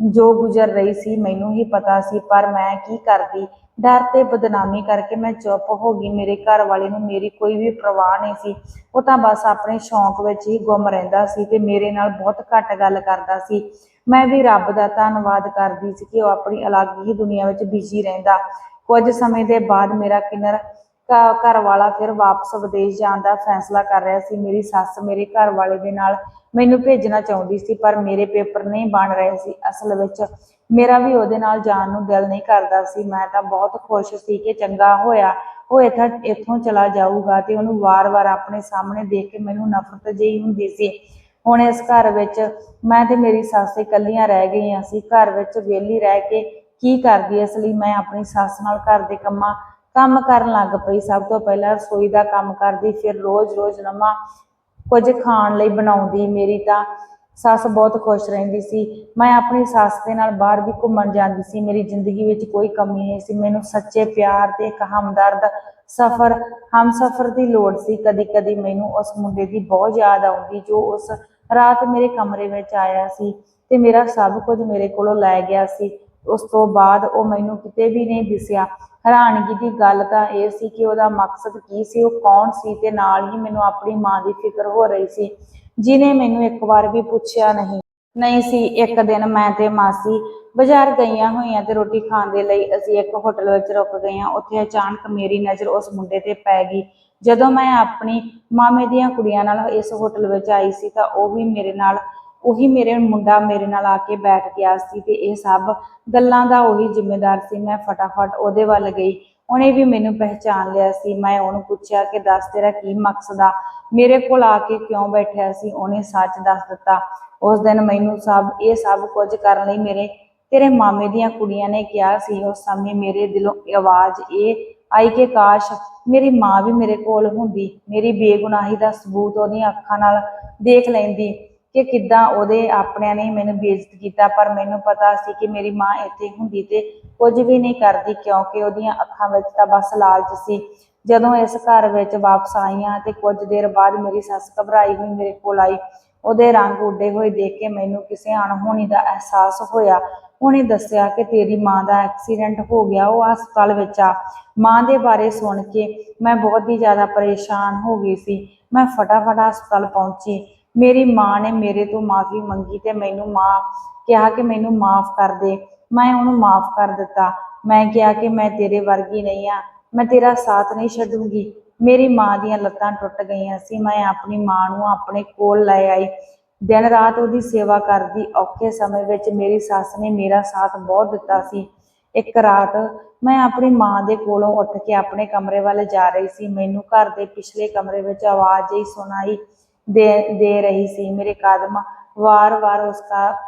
S1: ਜੋ ਗੁਜ਼ਰ ਰਹੀ ਸੀ, ਮੈਨੂੰ ਹੀ ਪਤਾ ਸੀ। ਪਰ ਮੈਂ ਕੀ ਕਰਦੀ? ਡਰ ਤੇ ਬਦਨਾਮੀ ਕਰਕੇ ਮੈਂ ਚੁੱਪ ਹੋ ਗਈ। ਮੇਰੇ ਘਰ ਵਾਲੇ ਨੂੰ ਮੇਰੀ ਕੋਈ ਵੀ ਪਰਵਾਹ ਨਹੀਂ ਸੀ। ਉਹ ਤਾਂ ਬਸ ਆਪਣੇ ਸ਼ੌਂਕ ਵਿੱਚ ਹੀ ਗੁੰਮ ਰਹਿੰਦਾ ਸੀ ਤੇ ਮੇਰੇ ਨਾਲ ਬਹੁਤ ਘੱਟ ਗੱਲ ਕਰਦਾ ਸੀ। ਮੈਂ ਵੀ ਰੱਬ ਦਾ ਧੰਨਵਾਦ ਕਰਦੀ ਸੀ ਕਿ ਉਹ ਆਪਣੀ ਅਲੱਗ ਹੀ ਦੁਨੀਆ ਵਿੱਚ ਬਿਜ਼ੀ ਰਹਿੰਦਾ। ਕੁਝ ਸਮੇਂ ਦੇ ਬਾਅਦ ਮੇਰਾ ਕਿੰਨਰ ਘਰ ਵਾਲਾ ਫਿਰ ਵਾਪਸ ਵਿਦੇਸ਼ ਜਾਣ ਦਾ ਫੈਸਲਾ ਕਰ ਰਿਹਾ ਸੀ। ਮੇਰੀ ਸੱਸ ਮੇਰੇ ਘਰ ਵਾਲੇ ਦੇ ਨਾਲ ਮੈਨੂੰ ਭੇਜਣਾ ਚਾਹੁੰਦੀ ਸੀ, ਪਰ ਮੇਰੇ ਪੇਪਰ ਨਹੀਂ ਬਣ ਰਹੇ ਸੀ। ਅਸਲ ਵਿੱਚ ਮੇਰਾ ਵੀ ਉਹਦੇ ਨਾਲ ਜਾਣ ਨੂੰ ਦਿਲ ਨਹੀਂ ਕਰਦਾ ਸੀ। ਮੈਂ ਤਾਂ ਬਹੁਤ ਖੁਸ਼ ਸੀ ਕਿ ਚੰਗਾ ਹੋਇਆ। ਉਹ ਇੱਥੋਂ ਇੱਥੋਂ ਚਲਾ ਜਾਊਗਾ ਤੇ ਉਹਨੂੰ ਵਾਰ-ਵਾਰ ਆਪਣੇ ਸਾਹਮਣੇ ਦੇਖ ਕੇ ਮੈਨੂੰ ਨਫ਼ਰਤ ਜਿਹੀ ਹੁੰਦੀ ਸੀ। ਹੁਣ ਇਸ ਘਰ ਵਿੱਚ ਮੈਂ ਤੇ ਮੇਰੀ ਸੱਸ ਇਕੱਲੀਆਂ ਰਹਿ ਗਈਆਂ ਸੀ, ਘਰ ਵਿੱਚ ਵਿਹਲੀ ਰਹਿ ਕੇ ਕੀ ਕਰਦੀ ਇਸ ਲਈ ਮੈਂ ਆਪਣੀ ਸੱਸ ਨਾਲ ਘਰ ਦੇ ਕੰਮਾਂ, ਕੰਮ ਕਰਨ ਲੱਗ ਪਈ। ਸਭ ਤੋਂ ਪਹਿਲਾਂ ਰਸੋਈ ਦਾ ਕੰਮ ਕਰਦੀ, ਫਿਰ ਰੋਜ਼-ਰੋਜ਼ ਨਵਾਂ ਕੁਝ ਖਾਣ ਲਈ ਬਣਾਉਂਦੀ। ਮੇਰੀ ਤਾਂ ਸੱਸ ਬਹੁਤ ਖੁਸ਼ ਰਹਿੰਦੀ ਸੀ। ਮੈਂ ਆਪਣੀ ਸੱਸ ਦੇ ਨਾਲ ਬਾਹਰ ਵੀ ਘੁੰਮਣ ਜਾਂਦੀ ਸੀ। ਮੇਰੀ ਜ਼ਿੰਦਗੀ ਵਿੱਚ ਕੋਈ ਕਮੀ ਨਹੀਂ ਸੀ। ਮੈਨੂੰ ਸੱਚੇ ਪਿਆਰ ਤੇ ਇੱਕ ਹਮਦਰਦ ਸਫਰ ਹਮਸਫਰ ਦੀ ਲੋੜ ਸੀ। ਕਦੀ-ਕਦੀ ਮੈਨੂੰ ਉਸ ਮੁੰਡੇ ਦੀ ਬਹੁਤ ਯਾਦ ਆਉਂਦੀ ਜੋ ਉਸ ਰਾਤ ਮੇਰੇ ਕਮਰੇ ਵਿੱਚ ਆਇਆ ਸੀ ਤੇ ਮੇਰਾ ਸਭ ਕੁਝ ਮੇਰੇ ਕੋਲੋਂ ਲੈ ਗਿਆ ਸੀ। ਉਸ ਤੋਂ ਬਾਅਦ ਉਹ ਮੈਨੂੰ ਕਿਤੇ ਵੀ ਨਹੀਂ ਦਿਸਿਆ। ਹੈਰਾਨਗੀ ਦੀ ਗੱਲ ਤਾਂ ਇਹ ਸੀ ਕਿ ਉਹਦਾ ਮਕਸਦ ਕੀ ਸੀ, ਉਹ ਕੌਣ ਸੀ ਤੇ ਨਾਲ ਹੀ ਮੈਨੂੰ ਆਪਣੀ ਮਾਂ ਦੀ ਫਿਕਰ ਹੋ ਰਹੀ ਸੀ ਜਿਨੇ ਮੈਨੂੰ ਇੱਕ ਵਾਰ ਵੀ ਪੁੱਛਿਆ ਨਹੀਂ। ਨਹੀਂ ਸੀ, ਇੱਕ ਦਿਨ ਮੈਂ ਤੇ ਮਾਸੀ ਬਾਜ਼ਾਰ ਗਈਆਂ ਹੋਈਆਂ ਤੇ ਰੋਟੀ ਖਾਣ ਦੇ ਲਈ ਅਸੀਂ ਇੱਕ ਹੋਟਲ ਵਿੱਚ ਰੁਕ ਗਈਆਂ ਉੱਥੇ ਅਚਾਨਕ ਮੇਰੀ ਨਜ਼ਰ ਉਸ ਮੁੰਡੇ ਤੇ ਪੈ ਗਈ। ਜਦੋਂ ਮੈਂ ਆਪਣੀ ਮਾਮੇ ਦੀਆਂ ਕੁੜੀਆਂ ਨਾਲ ਇਸ ਹੋਟਲ ਵਿੱਚ ਆਈ ਸੀ ਤਾਂ ਉਹ ਵੀ ਮੇਰੇ ਨਾਲ, ਉਹੀ ਮੇਰੇ ਮੁੰਡਾ ਮੇਰੇ ਨਾਲ ਆ ਕੇ ਬੈਠ ਗਿਆ ਸੀ ਤੇ ਇਹ ਸਭ ਗੱਲਾਂ ਦਾ ਉਹੀ ਜ਼ਿੰਮੇਦਾਰ ਸੀ। ਮੈਂ ਫਟਾਫਟ ਉਹਦੇ ਵੱਲ ਗਈ। ਉਹਨੇ ਵੀ ਮੈਨੂੰ ਪਹਿਚਾਨ ਲਿਆ ਸੀ। ਮੈਂ ਉਹਨੂੰ ਪੁੱਛਿਆ ਕਿ ਦੱਸ ਤੇਰਾ ਕੀ ਮਕਸਦ ਆ? ਮੇਰੇ ਕੋਲ ਆ ਕੇ ਕਿਉਂ ਬੈਠਿਆ ਸੀ? ਉਹਨੇ ਸੱਚ ਦੱਸ ਦਿੱਤਾ। ਉਸ ਦਿਨ ਮੈਨੂੰ ਸਭ, ਇਹ ਸਭ ਕੁਝ ਕਰਨ ਲਈ ਮੇਰੇ, ਤੇਰੇ ਮਾਮੇ ਦੀਆਂ ਕੁੜੀਆਂ ਨੇ ਕਿਹਾ ਸੀ। ਉਸ ਸਮੇਂ ਮੇਰੇ ਦਿਲੋਂ ਆਵਾਜ਼ ਇਹ ਆਈ ਕੇ ਕਾਸ਼ ਮੇਰੀ ਮਾਂ ਵੀ ਮੇਰੇ ਕੋਲ ਹੁੰਦੀ, ਮੇਰੀ ਬੇਗੁਨਾਹੀ ਦਾ ਸਬੂਤ ਉਹਦੀਆਂ ਅੱਖਾਂ ਨਾਲ ਦੇਖ ਲੈਂਦੀ ਕਿ ਕਿੱਦਾਂ ਉਹਦੇ ਆਪਣਿਆਂ ਨੇ ਮੈਨੂੰ ਬੇਇੱਜ਼ਤ ਕੀਤਾ, ਪਰ ਮੈਨੂੰ ਪਤਾ ਸੀ ਕਿ ਮੇਰੀ ਮਾਂ ਇੱਥੇ ਹੁੰਦੀ ਤੇ ਕੁਝ ਵੀ ਨਹੀਂ ਕਰਦੀ ਕਿਉਂਕਿ ਉਹਦੀਆਂ ਅੱਖਾਂ ਵਿੱਚ ਤਾਂ ਬਸ ਲਾਲਚ ਸੀ। ਜਦੋਂ ਇਸ ਘਰ ਵਿੱਚ ਵਾਪਸ ਆਈਆਂ ਤੇ ਕੁਝ ਦੇਰ ਬਾਅਦ ਮੇਰੀ ਸੱਸ ਘਬਰਾਈ ਹੋਈ, ਮੇਰੇ ਕੋਲ ਆਈ। ਉਹਦੇ ਰੰਗ ਉੱਡੇ ਹੋਏ ਦੇਖ ਕੇ ਮੈਨੂੰ ਕਿਸੇ ਅਣਹੋਣੀ ਦਾ ਅਹਿਸਾਸ ਹੋਇਆ। ਉਹਨੇ ਦੱਸਿਆ ਕਿ ਤੇਰੀ ਮਾਂ ਦਾ ਐਕਸੀਡੈਂਟ ਹੋ ਗਿਆ, ਉਹ ਹਸਪਤਾਲ ਵਿੱਚ ਆ। ਮਾਂ ਦੇ ਬਾਰੇ ਸੁਣ ਕੇ ਮੈਂ ਬਹੁਤ ਹੀ ਜ਼ਿਆਦਾ ਪਰੇਸ਼ਾਨ ਹੋ ਗਈ ਸੀ। ਮੈਂ ਫਟਾਫਟ ਹਸਪਤਾਲ ਪਹੁੰਚੀ। ਮੇਰੀ ਮਾਂ ਨੇ ਮੇਰੇ ਤੋਂ ਮਾਫੀ ਮੰਗੀ ਤੇ ਮੈਨੂੰ ਮਾਂ ਕਿਹਾ ਕਿ ਮੈਨੂੰ ਮਾਫ ਕਰ ਦੇ। ਮੈਂ ਉਹਨੂੰ ਮਾਫ ਕਰ ਦਿੱਤਾ। ਮੈਂ ਕਿਹਾ ਕਿ ਮੈਂ ਤੇਰੇ ਵਰਗੀ ਨਹੀਂ ਆ। ਮੈਂ ਤੇਰਾ ਸਾਥ ਨਹੀਂ ਛੱਡੂੰਗੀ। ਮੇਰੀ ਮਾਂ ਦੀਆਂ ਲੱਤਾਂ ਟੁੱਟ ਗਈਆਂ ਸੀ, ਮੈਂ ਆਪਣੀ ਮਾਂ ਨੂੰ ਆਪਣੇ ਕੋਲ ਲੈ ਆਈ। ਦਿਨ ਰਾਤ ਉਹਦੀ ਸੇਵਾ ਕਰਦੀ, ਔਖੇ ਸਮੇਂ ਵਿੱਚ ਮੇਰੀ ਸੱਸ ਨੇ ਮੇਰਾ ਸਾਥ ਬਹੁਤ ਦਿੱਤਾ ਸੀ। ਇੱਕ ਰਾਤ ਮੈਂ ਆਪਣੀ ਮਾਂ ਦੇ ਕੋਲੋਂ ਉੱਠ ਕੇ ਆਪਣੇ ਕਮਰੇ ਵੱਲ ਜਾ ਰਹੀ ਸੀ। ਮੈਨੂੰ ਘਰ ਦੇ ਪਿਛਲੇ ਕਮਰੇ ਵਿੱਚ ਆਵਾਜ਼ ਜਿਹੀ ਸੁਣਾਈ ਦੇ ਦੇ ਰਹੀ ਸੀ। ਮੇਰੇ ਕਦਮ ਵਾਰ-ਵਾਰ ਉਸ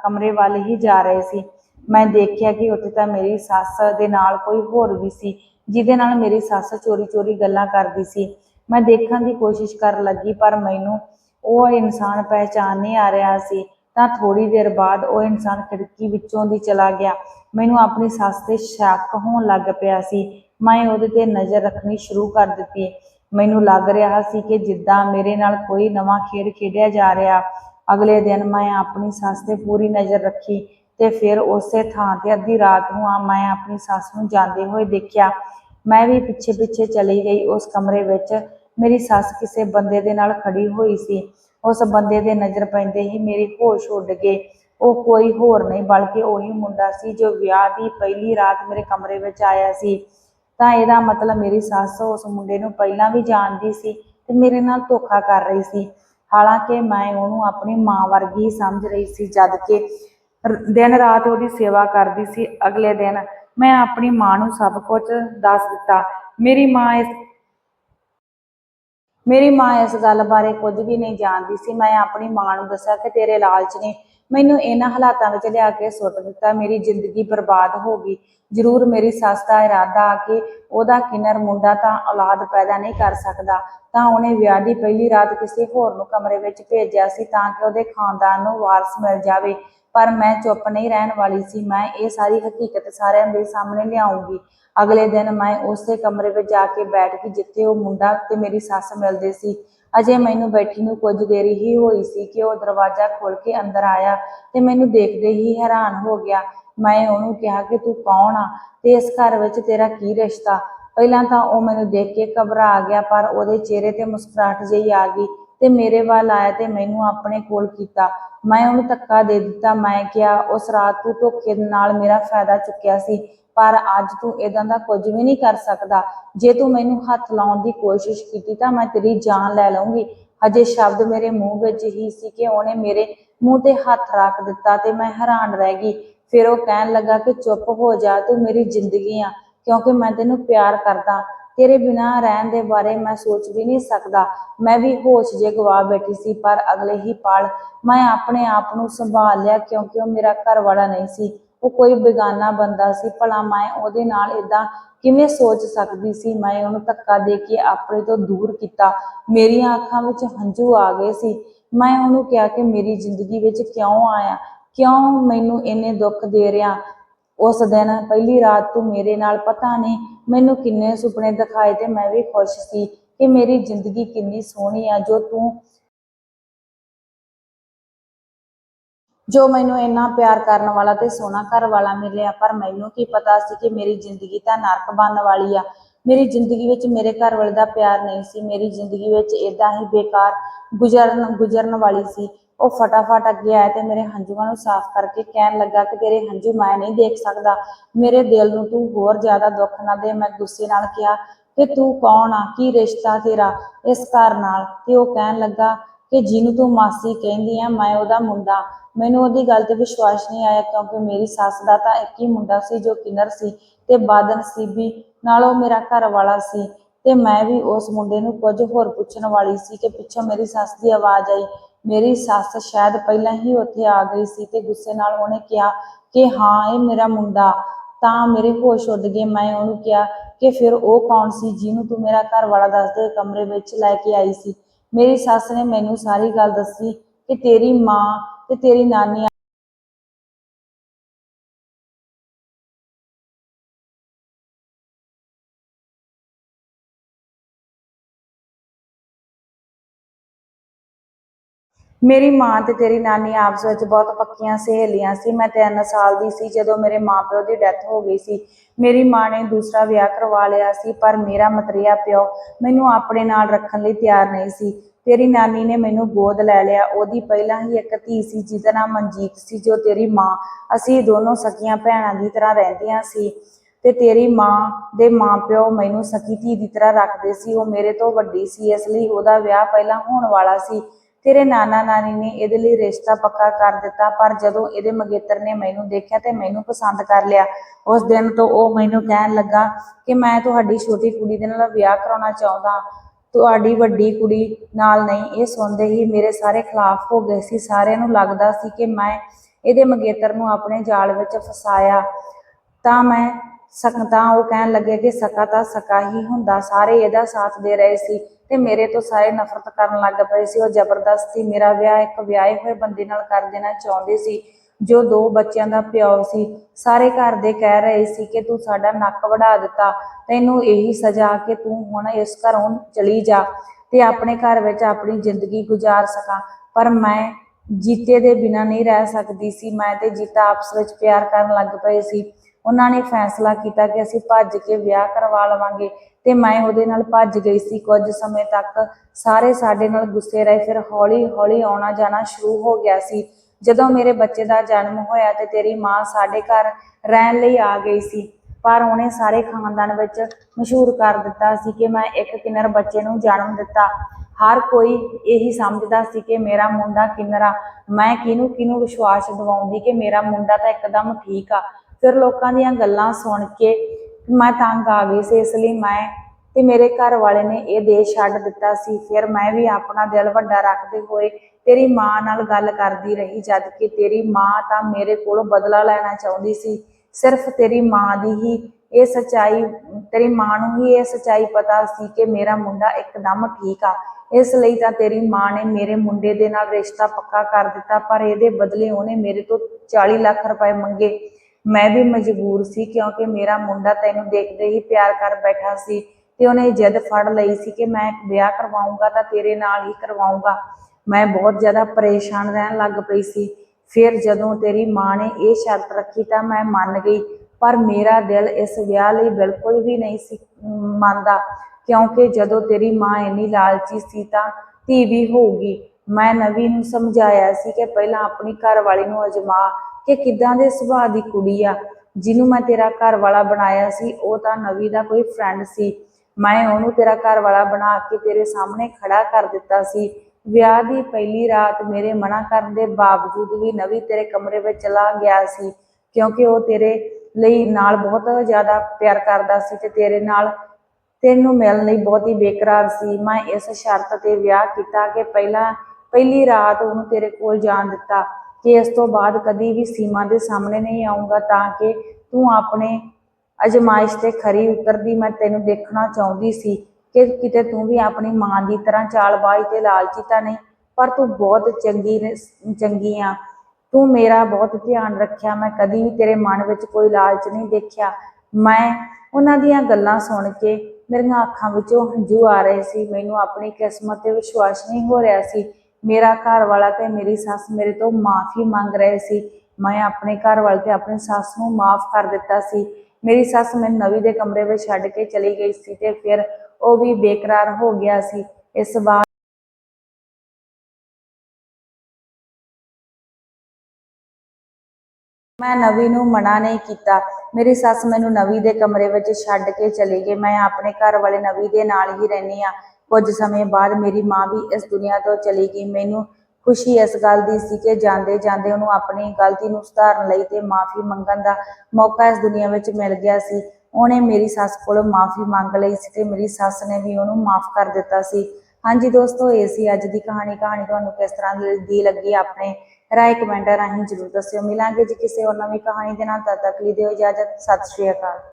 S1: ਕਮਰੇ ਵੱਲ ਹੀ ਜਾ ਰਹੇ ਸੀ। ਮੈਂ ਦੇਖਿਆ ਕਿ ਉੱਥੇ ਤਾਂ ਮੇਰੀ ਸੱਸ ਦੇ ਨਾਲ ਕੋਈ ਹੋਰ ਵੀ ਸੀ। ਜਿਹਦੇ ਨਾਲ ਮੇਰੀ ਸੱਸ ਚੋਰੀ-ਚੋਰੀ ਗੱਲਾਂ ਕਰਦੀ ਸੀ। ਮੈਂ ਦੇਖਣ ਦੀ ਕੋਸ਼ਿਸ਼ ਕਰਨ ਲੱਗੀ, ਪਰ ਮੈਨੂੰ ਉਹ ਇਨਸਾਨ ਪਹਿਚਾਨ ਨਹੀਂ ਆ ਰਿਹਾ ਸੀ। ਤਾਂ ਥੋੜੀ ਦੇਰ ਬਾਅਦ ਉਹ ਇਨਸਾਨ ਖਿੜਕੀ ਵਿੱਚੋਂ ਦੀ ਚਲਾ ਗਿਆ। ਮੈਨੂੰ ਆਪਣੀ ਸੱਸ ਤੇ ਸ਼ੱਕ ਹੋਣ ਲੱਗ ਪਿਆ ਸੀ। ਮੈਂ ਉਹਦੇ ਤੇ ਨਜ਼ਰ ਰੱਖਣੀ ਸ਼ੁਰੂ ਕਰ ਦਿੱਤੀ। ਮੈਨੂੰ ਲੱਗ ਰਿਹਾ ਸੀ ਕਿ ਜਿੱਦਾਂ ਮੇਰੇ ਨਾਲ ਕੋਈ ਨਵਾਂ ਖੇਡ ਖੇਡਿਆ ਜਾ ਰਿਹਾ। ਅਗਲੇ ਦਿਨ ਮੈਂ ਆਪਣੀ ਸੱਸ ਤੇ ਪੂਰੀ ਨਜ਼ਰ ਰੱਖੀ। ਤੇ ਫਿਰ ਉਸੇ ਥਾਂ ਤੇ ਅੱਧੀ ਰਾਤ ਨੂੰ ਆ ਮੈਂ ਆਪਣੀ ਸੱਸ ਨੂੰ ਜਾਂਦੇ ਹੋਏ ਦੇਖਿਆ। ਮੈਂ ਵੀ ਪਿੱਛੇ ਪਿੱਛੇ ਚਲੀ ਗਈ। ਉਸ ਕਮਰੇ ਵਿੱਚ ਮੇਰੀ ਸੱਸ ਕਿਸੇ ਬੰਦੇ ਦੇ ਨਾਲ ਖੜੀ ਹੋਈ ਸੀ। ਉਸ ਬੰਦੇ ਦੇ ਨਜ਼ਰ ਪੈਂਦੇ ਹੀ ਮੇਰੀ ਹੋਸ਼ ਉੱਡ ਗਏ। ਉਹ ਕੋਈ ਹੋਰ ਨਹੀਂ, ਬਲਕਿ ਉਹੀ ਮੁੰਡਾ ਸੀ ਜੋ ਵਿਆਹ ਦੀ ਪਹਿਲੀ ਰਾਤ ਮੇਰੇ ਕਮਰੇ ਵਿੱਚ ਆਇਆ ਸੀ। ਤਾਂ ਇਹਦਾ ਮਤਲਬ ਮੇਰੀ ਸੱਸ ਉਸ ਮੁੰਡੇ ਨੂੰ ਪਹਿਲਾਂ ਵੀ ਜਾਣਦੀ ਸੀ ਤੇ ਮੇਰੇ ਨਾਲ ਧੋਖਾ ਕਰ ਰਹੀ ਸੀ। ਹਾਲਾਂਕਿ ਮੈਂ ਉਹਨੂੰ ਆਪਣੀ ਮਾਂ ਵਰਗੀ ਹੀ ਸਮਝ ਰਹੀ ਸੀ, ਜਦ ਕਿ ਦਿਨ ਰਾਤ ਉਹਦੀ ਸੇਵਾ ਕਰਦੀ ਸੀ, ਅਗਲੇ ਦਿਨ ਮੈਂ ਆਪਣੀ ਮਾਂ ਨੂੰ ਸਭ ਕੁਝ ਦੱਸ ਦਿੱਤਾ। ਮੇਰੀ ਮਾਂ ਇਸ, ਮੇਰੀ ਮਾਂ ਇਸ ਗੱਲ ਬਾਰੇ ਕੁਝ ਵੀ ਨਹੀਂ ਜਾਣਦੀ ਸੀ। ਮੈਂ ਆਪਣੀ ਮਾਂ ਨੂੰ ਦੱਸਿਆ ਕਿ ਤੇਰੇ ਲਾਲਚ ਨੇ ਮੈਨੂੰ ਇਹਨਾਂ ਹਾਲਾਤਾਂ ਵਿੱਚ ਲਿਆ ਕੇ ਸੁੱਟ ਦਿੱਤਾ, ਮੇਰੀ ਜ਼ਿੰਦਗੀ ਬਰਬਾਦ ਹੋ ਗਈ। ਜ਼ਰੂਰ ਮੇਰੀ ਸੱਸ ਦਾ ਇਰਾਦਾ ਆ ਕਿ ਉਹਦਾ ਕਿਨਰ ਮੁੰਡਾ ਤਾਂ ਔਲਾਦ ਪੈਦਾ ਨਹੀਂ ਕਰ ਸਕਦਾ, ਤਾਂ ਉਹਨੇ ਵਿਆਹ ਦੀ ਪਹਿਲੀ ਰਾਤ ਕਿਸੇ ਹੋਰ ਨੂੰ ਕਮਰੇ ਵਿੱਚ ਭੇਜਿਆ ਸੀ ਤਾਂ ਕਿ ਉਹਦੇ ਖਾਨਦਾਨ ਨੂੰ ਵਾਰਸ ਮਿਲ ਜਾਵੇ। ਪਰ ਮੈਂ ਚੁੱਪ ਨਹੀਂ ਰਹਿਣ ਵਾਲੀ ਸੀ, ਮੈਂ ਇਹ ਸਾਰੀ ਹਕੀਕਤ ਸਾਰਿਆਂ ਦੇ ਸਾਹਮਣੇ ਲਿਆਉਂਗੀ। ਅਗਲੇ ਦਿਨ ਮੈਂ ਉਸੇ ਕਮਰੇ ਵਿੱਚ ਜਾ ਕੇ ਬੈਠ ਗਈ ਜਿੱਥੇ ਉਹ ਮੁੰਡਾ ਤੇ ਮੇਰੀ ਸੱਸ ਮਿਲਦੇ ਸੀ ਅਜੇ ਮੈਨੂੰ ਬੈਠੀ ਨੂੰ ਕੁਝ ਦੇਰ ਹੀ ਹੋਈ ਸੀ ਕਿ ਉਹ ਦਰਵਾਜ਼ਾ ਖੋਲ ਕੇ ਅੰਦਰ ਆਇਆ ਤੇ ਮੈਨੂੰ ਦੇਖਦੇ ਹੀ ਹੈਰਾਨ ਹੋ ਗਿਆ। ਮੈਂ ਉਹਨੂੰ ਕਿਹਾ ਕਿ ਤੂੰ ਕੌਣ ਆ ਤੇ ਇਸ ਘਰ ਵਿੱਚ ਤੇਰਾ ਕੀ ਰਿਸ਼ਤਾ? ਪਹਿਲਾਂ ਤਾਂ ਉਹ ਮੈਨੂੰ ਦੇਖ ਕੇ ਘਬਰਾ ਗਿਆ, ਪਰ ਉਹਦੇ ਚਿਹਰੇ ਤੇ ਮੁਸਕਰਾਹਟ ਜਿਹੀ ਆ ਗਈ ਤੇ ਮੇਰੇ ਵੱਲ ਆਇਆ ਤੇ ਮੈਨੂੰ ਆਪਣੇ ਕੋਲ ਕੀਤਾ। ਮੈਂ ਉਹਨੂੰ ਧੱਕਾ ਦੇ ਦਿੱਤਾ। ਮੈਂ ਕਿਹਾ, ਉਸ ਰਾਤ ਤੂੰ ਧੋਖੇ ਨਾਲ ਮੇਰਾ ਫਾਇਦਾ ਚੁੱਕਿਆ ਸੀ। ਪਰ ਅੱਜ ਤੂੰ ਇਦਾਂ ਦਾ ਕੁਝ ਵੀ ਨਹੀਂ ਕਰ ਸਕਦਾ। ਜੇ ਤੂੰ ਮੈਨੂੰ ਹੱਥ ਲਾਉਣ ਦੀ ਕੋਸ਼ਿਸ਼ ਕੀਤੀ ਤਾਂ ਮੈਂ ਤੇਰੀ ਜਾਨ ਲੈ ਲਵਾਂਗੀ ਹਜੇ ਸ਼ਬਦ ਮੇਰੇ ਮੂੰਹ ਵਿੱਚ ਹੀ ਸੀ ਕਿ ਉਹਨੇ ਮੇਰੇ ਮੂੰਹ ਤੇ ਹੱਥ ਰੱਖ ਦਿੱਤਾ ਤੇ ਮੈਂ ਹੈਰਾਨ ਰਹਿ ਗਈ। ਫਿਰ ਉਹ ਕਹਿਣ ਲੱਗਾ ਕਿ ਚੁੱਪ ਹੋ ਜਾ, ਤੂੰ ਮੇਰੀ ਜ਼ਿੰਦਗੀ ਆ, ਕਿਉਂਕਿ ਮੈਂ ਤੈਨੂੰ ਪਿਆਰ ਕਰਦਾ। ਤੇਰੇ ਬਿਨਾਂ ਰਹਿਣ ਦੇ ਬਾਰੇ ਮੈਂ ਸੋਚ ਵੀ ਨਹੀਂ ਸਕਦਾ। ਮੈਂ ਵੀ ਹੋਸ਼ ਜੇ ਗਵਾ ਬੈਠੀ ਸੀ, ਪਰ ਅਗਲੇ ਹੀ ਪਲ ਮੈਂ ਆਪਣੇ ਆਪ ਨੂੰ ਸੰਭਾਲ ਲਿਆ ਕਿਉਂਕਿ ਉਹ ਮੇਰਾ ਘਰ ਵਾਲਾ ਨਹੀਂ ਸੀ। ਉਹ ਕੋਈ ਬੇਗਾਨਾ ਬੰਦਾ ਸੀ, ਭਲਾ ਮੈਂ ਉਹਦੇ ਨਾਲ ਇਦਾਂ ਕਿਵੇਂ ਸੋਚ ਸਕਦੀ ਸੀ? ਮੈਂ ਉਹਨੂੰ ਧੱਕਾ ਦੇ ਕੇ ਆਪਣੇ ਤੋਂ ਦੂਰ ਕੀਤਾ। ਮੇਰੀਆਂ ਅੱਖਾਂ ਵਿੱਚ ਹੰਝੂ ਆ ਗਏ ਸੀ। ਮੈਂ ਉਹਨੂੰ ਕਿਹਾ ਕਿ ਮੇਰੀ ਜ਼ਿੰਦਗੀ ਵਿੱਚ ਕਿਉਂ ਆਇਆ? ਕਿਉਂ ਮੈਨੂੰ ਇੰਨੇ ਦੁੱਖ ਦੇ ਰਿਹਾ? ਉਸ ਦਿਨ ਪਹਿਲੀ ਰਾਤ ਤੂੰ ਮੇਰੇ ਨਾਲ ਪਤਾ ਨਹੀਂ ਮੈਨੂੰ ਕਿੰਨੇ ਸੁਪਨੇ ਦਿਖਾਏ ਤੇ ਮੈਂ ਵੀ ਖੁਸ਼ ਸੀ ਕਿ ਮੇਰੀ ਜ਼ਿੰਦਗੀ ਕਿੰਨੀ ਸੋਹਣੀ ਆ ਜੋ ਤੂੰ ਜੋ ਮੈਨੂੰ ਇੰਨਾ ਪਿਆਰ ਕਰਨ ਵਾਲਾ ਤੇ ਸੋਹਣਾ ਘਰ ਵਾਲਾ ਮਿਲਿਆ, ਪਰ ਮੈਨੂੰ ਕੀ ਪਤਾ ਸੀ ਕਿ ਮੇਰੀ ਜ਼ਿੰਦਗੀ ਤਾਂ ਨਰਕ ਬਣਨ ਵਾਲੀ ਆ। ਮੇਰੀ ਜ਼ਿੰਦਗੀ ਵਿੱਚ ਮੇਰੇ ਘਰ ਵਾਲੇ ਦਾ ਪਿਆਰ ਨਹੀਂ ਸੀ। ਮੇਰੀ ਜ਼ਿੰਦਗੀ ਵਿੱਚ ਇਦਾਂ ਹੀ ਬੇਕਾਰ ਗੁਜ਼ਰਨ ਗੁਜ਼ਰਨ ਵਾਲੀ ਸੀ। ਉਹ ਫਟਾਫਟ ਅੱਗੇ ਆਇਆ ਤੇ ਮੇਰੇ ਹੰਝੂਆਂ ਨੂੰ ਸਾਫ਼ ਕਰਕੇ ਕਹਿਣ ਲੱਗਾ ਕਿ ਤੇਰੇ ਹੰਝੂ ਮੈਂ ਨਹੀਂ ਦੇਖ ਸਕਦਾ। ਮੇਰੇ ਦਿਲ ਨੂੰ ਤੂੰ ਹੋਰ ਜ਼ਿਆਦਾ ਦੁੱਖ ਨਾ ਦੇ। ਮੈਂ ਗੁੱਸੇ ਨਾਲ ਕਿਹਾ ਕਿ ਤੂੰ ਕੌਣ ਆ? ਕੀ ਰਿਸ਼ਤਾ ਤੇਰਾ? ਇਸ ਘਰ ਨਾਲ। ਤੇ ਉਹ ਕਹਿਣ ਲੱਗਾ ਕਿ ਜਿਹਨੂੰ ਤੂੰ ਮਾਸੀ ਕਹਿੰਦੀ ਆ, ਮੈਂ ਉਹਦਾ ਮੁੰਡਾ। ਮੈਨੂੰ ਉਹਦੀ ਗੱਲ ਤੇ ਵਿਸ਼ਵਾਸ ਨਹੀਂ ਆਇਆ ਕਿਉਂਕਿ ਮੇਰੀ ਸੱਸ ਦਾ ਤਾਂ ਇੱਕ ਹੀ ਮੁੰਡਾ ਸੀ ਜੋ ਕਿਨਰ ਸੀ ਤੇ ਬਦਨਸੀਬੀ ਨਾਲ ਉਹ ਮੇਰਾ ਘਰ ਵਾਲਾ ਸੀ ਤੇ ਮੈਂ ਵੀ ਉਸ ਮੁੰਡੇ ਨੂੰ ਕੁਝ ਹੋਰ ਪੁੱਛਣ ਵਾਲੀ ਸੀ ਕਿ ਪਿੱਛੋਂ ਮੇਰੀ ਸੱਸ ਦੀ ਆਵਾਜ਼ ਆਈ। ਮੇਰੀ ਸੱਸ ਸ਼ਾਇਦ ਪਹਿਲਾਂ ਹੀ ਉੱਥੇ ਆ ਗਈ ਸੀ ਤੇ ਗੁੱਸੇ ਨਾਲ ਉਹਨੇ ਕਿਹਾ ਕਿ ਹਾਂ, ਇਹ ਮੇਰਾ ਮੁੰਡਾ। ਤਾਂ ਮੇਰੇ ਹੋਸ਼ ਉੱਡ ਗਏ। ਮੈਂ ਉਹਨੂੰ ਕਿਹਾ ਕਿ ਫਿਰ ਉਹ ਕੌਣ ਸੀ ਜਿਹਨੂੰ ਤੂੰ ਮੇਰਾ ਘਰ ਵਾਲਾ ਦੱਸਦੇ ਕਮਰੇ ਵਿੱਚ ਲੈ ਕੇ ਆਈ ਸੀ। ਮੇਰੀ ਸੱਸ ਨੇ ਮੈਨੂੰ ਸਾਰੀ ਗੱਲ ਦੱਸੀ ਕਿ ਤੇਰੀ ਮਾਂ ਤੇ ਤੇਰੀ ਨਾਨੀ ਮੇਰੀ ਮਾਂ ਤੇ ਤੇਰੀ ਨਾਨੀ ਆਪਸ ਵਿੱਚ ਬਹੁਤ ਪੱਕੀਆਂ ਸਹੇਲੀਆਂ ਸੀ। ਮੈਂ 3 ਸਾਲ ਦੀ ਸੀ ਜਦੋਂ ਮੇਰੇ ਮਾਪਿਓ ਦੀ ਡੈਥ ਹੋ ਗਈ ਸੀ। ਮੇਰੀ ਮਾਂ ਨੇ ਦੂਸਰਾ ਵਿਆਹ ਕਰਵਾ ਲਿਆ ਸੀ, ਪਰ ਮੇਰਾ ਮਤਰੀਆ ਪਿਓ ਮੈਨੂੰ ਆਪਣੇ ਨਾਲ ਰੱਖਣ ਲਈ ਤਿਆਰ ਨਹੀਂ ਸੀ। ਤੇਰੀ ਨਾਨੀ ਨੇ ਮੈਨੂੰ ਗੋਦ ਲੈ ਲਿਆ। ਉਹਦੀ ਪਹਿਲਾਂ ਹੀ ਇੱਕ ਧੀ ਸੀ, ਜਿਹਦਾ ਨਾਮ ਮਨਜੀਤ ਸੀ, ਜੋ ਤੇਰੀ ਮਾਂ, ਅਸੀਂ ਦੋਨੋਂ ਸਕੀਆਂ ਭੈਣਾਂ ਦੀ ਤਰ੍ਹਾਂ ਰਹਿੰਦੀਆਂ ਸੀ। ਤੇ ਤੇਰੀ ਮਾਂ ਦੇ ਮਾਪਿਓ ਮੈਨੂੰ ਸਕੀ ਧੀ ਦੀ ਤਰ੍ਹਾਂ ਰੱਖਦੇ ਸੀ। ਉਹ ਮੇਰੇ ਤੋਂ ਵੱਡੀ ਸੀ, ਇਸ ਲਈ ਉਹਦਾ ਵਿਆਹ ਪਹਿਲਾਂ ਹੋਣ ਵਾਲਾ ਸੀ। ਤੇਰੇ ਨਾਨਾ ਨਾਨੀ ਨੇ ਇਹਦੇ ਲਈ ਰਿਸ਼ਤਾ ਪੱਕਾ ਕਰ ਦਿੱਤਾ, ਪਰ ਜਦੋਂ ਇਹਦੇ ਮਗੇਤਰ ਨੇ ਮੈਨੂੰ ਦੇਖਿਆ ਤੇ ਮੈਨੂੰ ਪਸੰਦ ਕਰ ਲਿਆ। ਉਸ ਦਿਨ ਤੋਂ ਉਹ ਮੈਨੂੰ ਕਹਿਣ ਲੱਗਾ ਕਿ ਮੈਂ ਤੁਹਾਡੀ ਛੋਟੀ ਕੁੜੀ ਦੇ ਨਾਲ ਵਿਆਹ ਕਰਾਉਣਾ ਚਾਹੁੰਦਾ। ਤੁਹਾਡੀ ਵੱਡੀ ਕੁੜੀ ਨਾਲ ਨਹੀਂ, ਇਹ ਸੁਣਦੇ ਹੀ ਮੇਰੇ ਸਾਰੇ ਖਿਲਾਫ ਹੋ ਗਏ ਸੀ। ਸਾਰਿਆਂ ਨੂੰ ਲੱਗਦਾ ਸੀ ਕਿ ਮੈਂ ਇਹਦੇ ਮਗੇਤਰ ਨੂੰ ਆਪਣੇ ਜਾਲ ਵਿੱਚ ਫਸਾਇਆ। ਤਾਂ ਮੈਂ ਸਕਦਾ ਉਹ ਕਹਿਣ ਲੱਗੇ ਕਿ ਸਕਾ ਤਾਂ ਸਕਾ ਹੀ ਹੁੰਦਾ, ਸਾਰੇ ਇਹਦਾ ਸਾਥ ਦੇ ਰਹੇ ਸੀ ਤੇ ਮੇਰੇ ਤੋਂ ਸਾਰੇ ਨਫ਼ਰਤ ਕਰਨ ਲੱਗ ਪਏ ਸੀ। ਉਹ ਜ਼ਬਰਦਸਤੀ ਮੇਰਾ ਵਿਆਹ, ਇੱਕ ਵਿਆਹੇ ਹੋਏ ਬੰਦੇ ਨਾਲ ਕਰ ਦੇਣਾ ਚਾਹੁੰਦੇ ਸੀ, ਜੋ ਦੋ ਬੱਚਿਆਂ ਦਾ ਪਿਓ ਸੀ। ਸਾਰੇ ਘਰ ਦੇ ਕਹਿ ਰਹੇ ਸੀ ਕਿ ਤੂੰ ਸਾਡਾ ਨੱਕ ਵਢਾ ਦਿੱਤਾ, ਤੈਨੂੰ ਇਹੀ ਸਜ਼ਾ ਕਿ ਤੂੰ ਹੁਣ ਇਸ ਘਰੋਂ ਚਲੀ ਜਾ ਤੇ ਆਪਣੇ ਘਰ ਵਿੱਚ ਆਪਣੀ ਜ਼ਿੰਦਗੀ ਗੁਜ਼ਾਰ ਸਕਾਂ। ਪਰ ਮੈਂ ਜੀਤੇ ਦੇ ਬਿਨਾ ਨਹੀਂ ਰਹਿ ਸਕਦੀ ਸੀ। ਮੈਂ ਤੇ ਜੀਤਾ ਆਪਸ ਵਿੱਚ ਪਿਆਰ ਕਰਨ ਲੱਗ ਪਏ ਸੀ। ਉਹਨਾਂ ਨੇ ਫੈਸਲਾ ਕੀਤਾ ਕਿ ਅਸੀਂ ਭੱਜ ਕੇ ਵਿਆਹ ਕਰਵਾ ਲਵਾਂਗੇ ਤੇ ਮੈਂ ਉਹਦੇ ਨਾਲ ਭੱਜ ਗਈ ਸੀ ਕੁਝ ਸਮੇਂ ਤੱਕ। ਸਾਰੇ ਸਾਡੇ ਨਾਲ ਗੁੱਸੇ ਰਹੇ, ਫਿਰ ਹੌਲੀ ਹੌਲੀ ਆਉਣਾ ਜਾਣਾ ਸ਼ੁਰੂ ਹੋ ਗਿਆ ਸੀ। ਜਦੋਂ ਮੇਰੇ ਬੱਚੇ ਦਾ ਜਨਮ ਹੋਇਆ ਤੇ ਤੇਰੀ ਮਾਂ ਸਾਡੇ ਘਰ ਰਹਿਣ ਲਈ ਆ ਗਈ ਸੀ, ਪਰ ਉਹਨੇ ਸਾਰੇ ਖਾਨਦਾਨ ਵਿੱਚ ਮਸ਼ਹੂਰ ਕਰ ਦਿੱਤਾ ਸੀ ਕਿ ਮੈਂ ਇੱਕ ਕਿੰਨਰ ਬੱਚੇ ਨੂੰ ਜਨਮ ਦਿੱਤਾ। ਹਰ ਕੋਈ ਇਹੀ ਸਮਝਦਾ ਸੀ ਕਿ ਮੇਰਾ ਮੁੰਡਾ ਕਿੰਨਰਾ ਮੈਂ ਕਿਹਨੂੰ ਕਿਹਨੂੰ ਵਿਸ਼ਵਾਸ ਦਿਵਾਉਂਦੀ ਕਿ ਮੇਰਾ ਮੁੰਡਾ ਤਾਂ ਇੱਕਦਮ ਠੀਕ ਆ। ਫਿਰ ਲੋਕਾਂ ਦੀਆਂ ਗੱਲਾਂ ਸੁਣ ਕੇ ਮੈਂ ਤੰਗ ਆ ਗਈ ਸੀ, ਇਸ ਲਈ ਮੈਂ ਤੇ ਮੇਰੇ ਘਰ ਵਾਲੇ ਨੇ ਇਹ ਦੇਸ਼ ਛੱਡ ਦਿੱਤਾ ਸੀ। ਫਿਰ ਮੈਂ ਵੀ ਆਪਣਾ ਦਿਲ ਵੱਡਾ ਰੱਖਦੇ ਹੋਏ ਤੇਰੀ ਮਾਂ ਨਾਲ ਗੱਲ ਕਰਦੀ ਰਹੀ, ਜਦ ਕਿ ਤੇਰੀ ਮਾਂ ਤਾਂ ਮੇਰੇ ਕੋਲੋਂ ਬਦਲਾ ਲੈਣਾ ਚਾਹੁੰਦੀ ਸੀ। ਸਿਰਫ ਤੇਰੀ ਮਾਂ ਦੀ ਹੀ ਇਹ ਸਚਾਈ, ਤੇਰੀ ਮਾਂ ਨੂੰ ਹੀ ਇਹ ਸਚਾਈ ਪਤਾ ਸੀ ਕਿ ਮੇਰਾ ਮੁੰਡਾ ਇੱਕਦਮ ਠੀਕ ਆ। ਇਸ ਲਈ ਤਾਂ ਤੇਰੀ ਮਾਂ ਨੇ ਮੇਰੇ ਮੁੰਡੇ ਦੇ ਨਾਲ ਰਿਸ਼ਤਾ ਪੱਕਾ ਕਰ ਦਿੱਤਾ, ਪਰ ਇਹਦੇ ਬਦਲੇ ਉਹਨੇ ਮੇਰੇ ਤੋਂ 40 ਲੱਖ ਰੁਪਏ ਮੰਗੇ। ਮੈਂ ਵੀ ਮਜਬੂਰ ਸੀ ਕਿਉਂਕਿ ਮੇਰਾ ਮੁੰਡਾ ਤੈਨੂੰ ਦੇਖਦੇ ਹੀ ਪਿਆਰ ਕਰ ਬੈਠਾ ਸੀ ਤੇ ਉਹਨੇ ਜਿੱਦ ਫੜ ਲਈ ਸੀ ਕਿ ਮੈਂ ਵਿਆਹ ਕਰਵਾਉਂਗਾ ਤਾਂ ਤੇਰੇ ਨਾਲ ਹੀ ਕਰਵਾਉਂਗਾ। ਮੈਂ ਬਹੁਤ ਜ਼ਿਆਦਾ ਪਰੇਸ਼ਾਨ ਰਹਿਣ ਲੱਗ ਪਈ ਸੀ। ਫਿਰ ਜਦੋਂ ਤੇਰੀ ਮਾਂ ਨੇ ਇਹ ਸ਼ਰਤ ਰੱਖੀ ਤਾਂ ਮੈਂ ਮੰਨ ਗਈ, ਪਰ ਮੇਰਾ ਦਿਲ ਇਸ ਵਿਆਹ ਲਈ ਬਿਲਕੁਲ ਵੀ ਨਹੀਂ ਸੀ ਮੰਨਦਾ। ਕਿਉਂਕਿ ਜਦੋਂ ਤੇਰੀ ਮਾਂ ਇੰਨੀ ਲਾਲਚੀ ਸੀ ਤਾਂ ਧੀ ਵੀ ਹੋਊਗੀ। ਮੈਂ ਨਵੀ ਨੂੰ ਸਮਝਾਇਆ ਸੀ ਕਿ ਪਹਿਲਾਂ ਆਪਣੀ ਘਰ ਵਾਲੀ ਨੂੰ ਅਜਮਾ ਕਿ ਕਿਦਾਂ ਦੇ ਸੁਭਾਅ ਦੀ ਕੁੜੀ ਆ, ਜਿਹਨੂੰ ਮੈਂ ਤੇਰਾ ਘਰ ਵਾਲਾ ਬਣਾਇਆ ਸੀ, ਉਹ ਤਾਂ ਨਵੀ ਦਾ ਕੋਈ ਫਰੈਂਡ ਸੀ। ਮੈਂ ਉਹਨੂੰ ਤੇਰਾ ਘਰ ਵਾਲਾ ਬਣਾ ਕੇ ਤੇਰੇ ਸਾਹਮਣੇ ਖੜਾ ਕਰ ਦਿੱਤਾ ਸੀ। ਵਿਆਹ ਦੀ ਪਹਿਲੀ ਰਾਤ ਮੇਰੇ ਮਨਾ ਕਰਨ ਦੇ ਬਾਵਜੂਦ ਵੀ ਨਵੀ ਤੇਰੇ ਕਮਰੇ ਵਿੱਚ ਚਲਾ ਗਿਆ ਸੀ, ਕਿਉਂਕਿ ਉਹ ਤੇਰੇ ਲਈ ਨਾਲ ਬਹੁਤ ਜ਼ਿਆਦਾ ਪਿਆਰ ਕਰਦਾ ਸੀ ਤੇ ਤੇਰੇ ਨਾਲ ਤੈਨੂੰ ਮਿਲਣ ਲਈ ਬਹੁਤ ਹੀ ਬੇਕਰਾਰ ਸੀ। ਮੈਂ ਇਸ ਸ਼ਰਤ ਤੇ ਵਿਆਹ ਕੀਤਾ ਕਿ ਪਹਿਲਾਂ, ਪਹਿਲੀ ਰਾਤ ਉਹਨੂੰ ਤੇਰੇ ਕੋਲ ਜਾਣ ਦਿੱਤਾ। ਕਿ ਇਸ ਤੋਂ ਬਾਅਦ ਕਦੀ ਵੀ ਸੀਮਾ ਦੇ ਸਾਹਮਣੇ ਨਹੀਂ ਆਉਂਗਾ ਤਾਂ ਕਿ ਤੂੰ ਆਪਣੇ ਅਜਮਾਇਸ਼ ਤੇ ਖਰੀ ਉਤਰਦੀ। ਮੈਂ ਤੈਨੂੰ ਦੇਖਣਾ ਚਾਹੁੰਦੀ ਸੀ ਕਿ ਕਿਤੇ ਤੂੰ ਵੀ ਆਪਣੀ ਮਾਂ ਦੀ ਤਰ੍ਹਾਂ ਚਾਲਬਾਜ਼ ਤੇ ਲਾਲਚੀ ਤਾਂ ਨਹੀਂ, ਪਰ ਤੂੰ ਬਹੁਤ ਚੰਗੀ ਚੰਗੀ ਆ। ਤੂੰ ਮੇਰਾ ਬਹੁਤ ਧਿਆਨ ਰੱਖਿਆ। ਮੈਂ ਕਦੀ ਵੀ ਤੇਰੇ ਮਨ ਵਿੱਚ ਕੋਈ ਲਾਲਚ ਨਹੀਂ ਦੇਖਿਆ। ਮੈਂ ਉਹਨਾਂ ਦੀਆਂ ਗੱਲਾਂ ਸੁਣ ਕੇ ਮੇਰੀਆਂ ਅੱਖਾਂ ਵਿੱਚੋਂ ਹੰਝੂ ਆ ਰਹੇ ਸੀ। ਮੈਨੂੰ ਆਪਣੀ ਕਿਸਮਤ ਤੇ ਵਿਸ਼ਵਾਸ ਨਹੀਂ ਹੋ ਰਿਹਾ ਸੀ ਮੇਰਾ ਘਰ ਵਾਲਾ ਤੇ ਮੇਰੀ ਸੱਸ ਮੇਰੇ ਤੋਂ ਮਾਫੀ ਮੰਗ ਰਹੇ ਸੀ। ਮੈਂ ਆਪਣੇ ਘਰ ਵਾਲੇ ਤੇ ਆਪਣੀ ਸੱਸ ਨੂੰ ਮਾਫ ਕਰ ਦਿੱਤਾ ਸੀ। ਮੇਰੀ ਸੱਸ ਮੈਨੂੰ ਨਵੀ ਦੇ ਕਮਰੇ ਵਿੱਚ ਛੱਡ ਕੇ ਚਲੀ ਗਈ ਸੀ ਤੇ ਫਿਰ ਉਹ ਵੀ ਬੇਕਰਾਰ ਹੋ ਗਿਆ ਸੀ। ਇਸ ਵਾਰ ਮੈਂ ਨਵੀ ਨੂੰ ਮਨਾ ਨਹੀਂ ਕੀਤਾ। ਮੇਰੀ ਸੱਸ ਮੈਨੂੰ ਨਵੀ ਦੇ ਕਮਰੇ ਵਿੱਚ ਛੱਡ ਕੇ ਚਲੀ ਗਈ। ਮੈਂ ਆਪਣੇ ਘਰ ਵਾਲੇ ਨਵੀ ਦੇ ਨਾਲ ਹੀ ਰਹਿੰਦੀ ਆ ਕੁਝ ਸਮੇਂ ਬਾਅਦ ਮੇਰੀ ਮਾਂ ਵੀ ਇਸ ਦੁਨੀਆ ਤੋਂ ਚਲੀ ਗਈ। ਮੈਨੂੰ ਖੁਸ਼ੀ ਇਸ ਗੱਲ ਦੀ ਸੀ ਕਿ ਜਾਂਦੇ ਜਾਂਦੇ ਉਹਨੂੰ ਆਪਣੀ ਗਲਤੀ ਨੂੰ ਸੁਧਾਰਨ ਲਈ ਤੇ ਮਾਫੀ ਮੰਗਣ ਦਾ ਮੌਕਾ ਇਸ ਦੁਨੀਆ ਵਿੱਚ ਮਿਲ ਗਿਆ ਸੀ। ਉਹਨੇ ਮੇਰੀ ਸੱਸ ਕੋਲੋਂ ਮਾਫੀ ਮੰਗ ਲਈ ਸੀ ਤੇ ਮੇਰੀ ਸੱਸ ਨੇ ਵੀ ਉਹਨੂੰ ਮਾਫ ਕਰ ਦਿੱਤਾ ਸੀ। ਹਾਂਜੀ ਦੋਸਤੋ, ਇਹ ਸੀ ਅੱਜ ਦੀ ਕਹਾਣੀ। ਕਹਾਣੀ ਤੁਹਾਨੂੰ ਕਿਸ ਤਰ੍ਹਾਂ ਦੀ- ਲੱਗੀ ਆਪਣੇ ਰਾਏ ਕਮੈਂਟਾਂ ਰਾਹੀਂ ਜਰੂਰ ਦੱਸਿਓ। ਮਿਲਾਂਗੇ ਜੀ ਕਿਸੇ ਹੋਰ ਨਵੀਂ ਕਹਾਣੀ ਦੇ ਨਾਲ। ਤਦ ਤੱਕ ਲਈ ਦਿਓ ਇਜਾਜ਼ਤ। ਸਤਿ ਸ਼੍ਰੀ ਅਕਾਲ।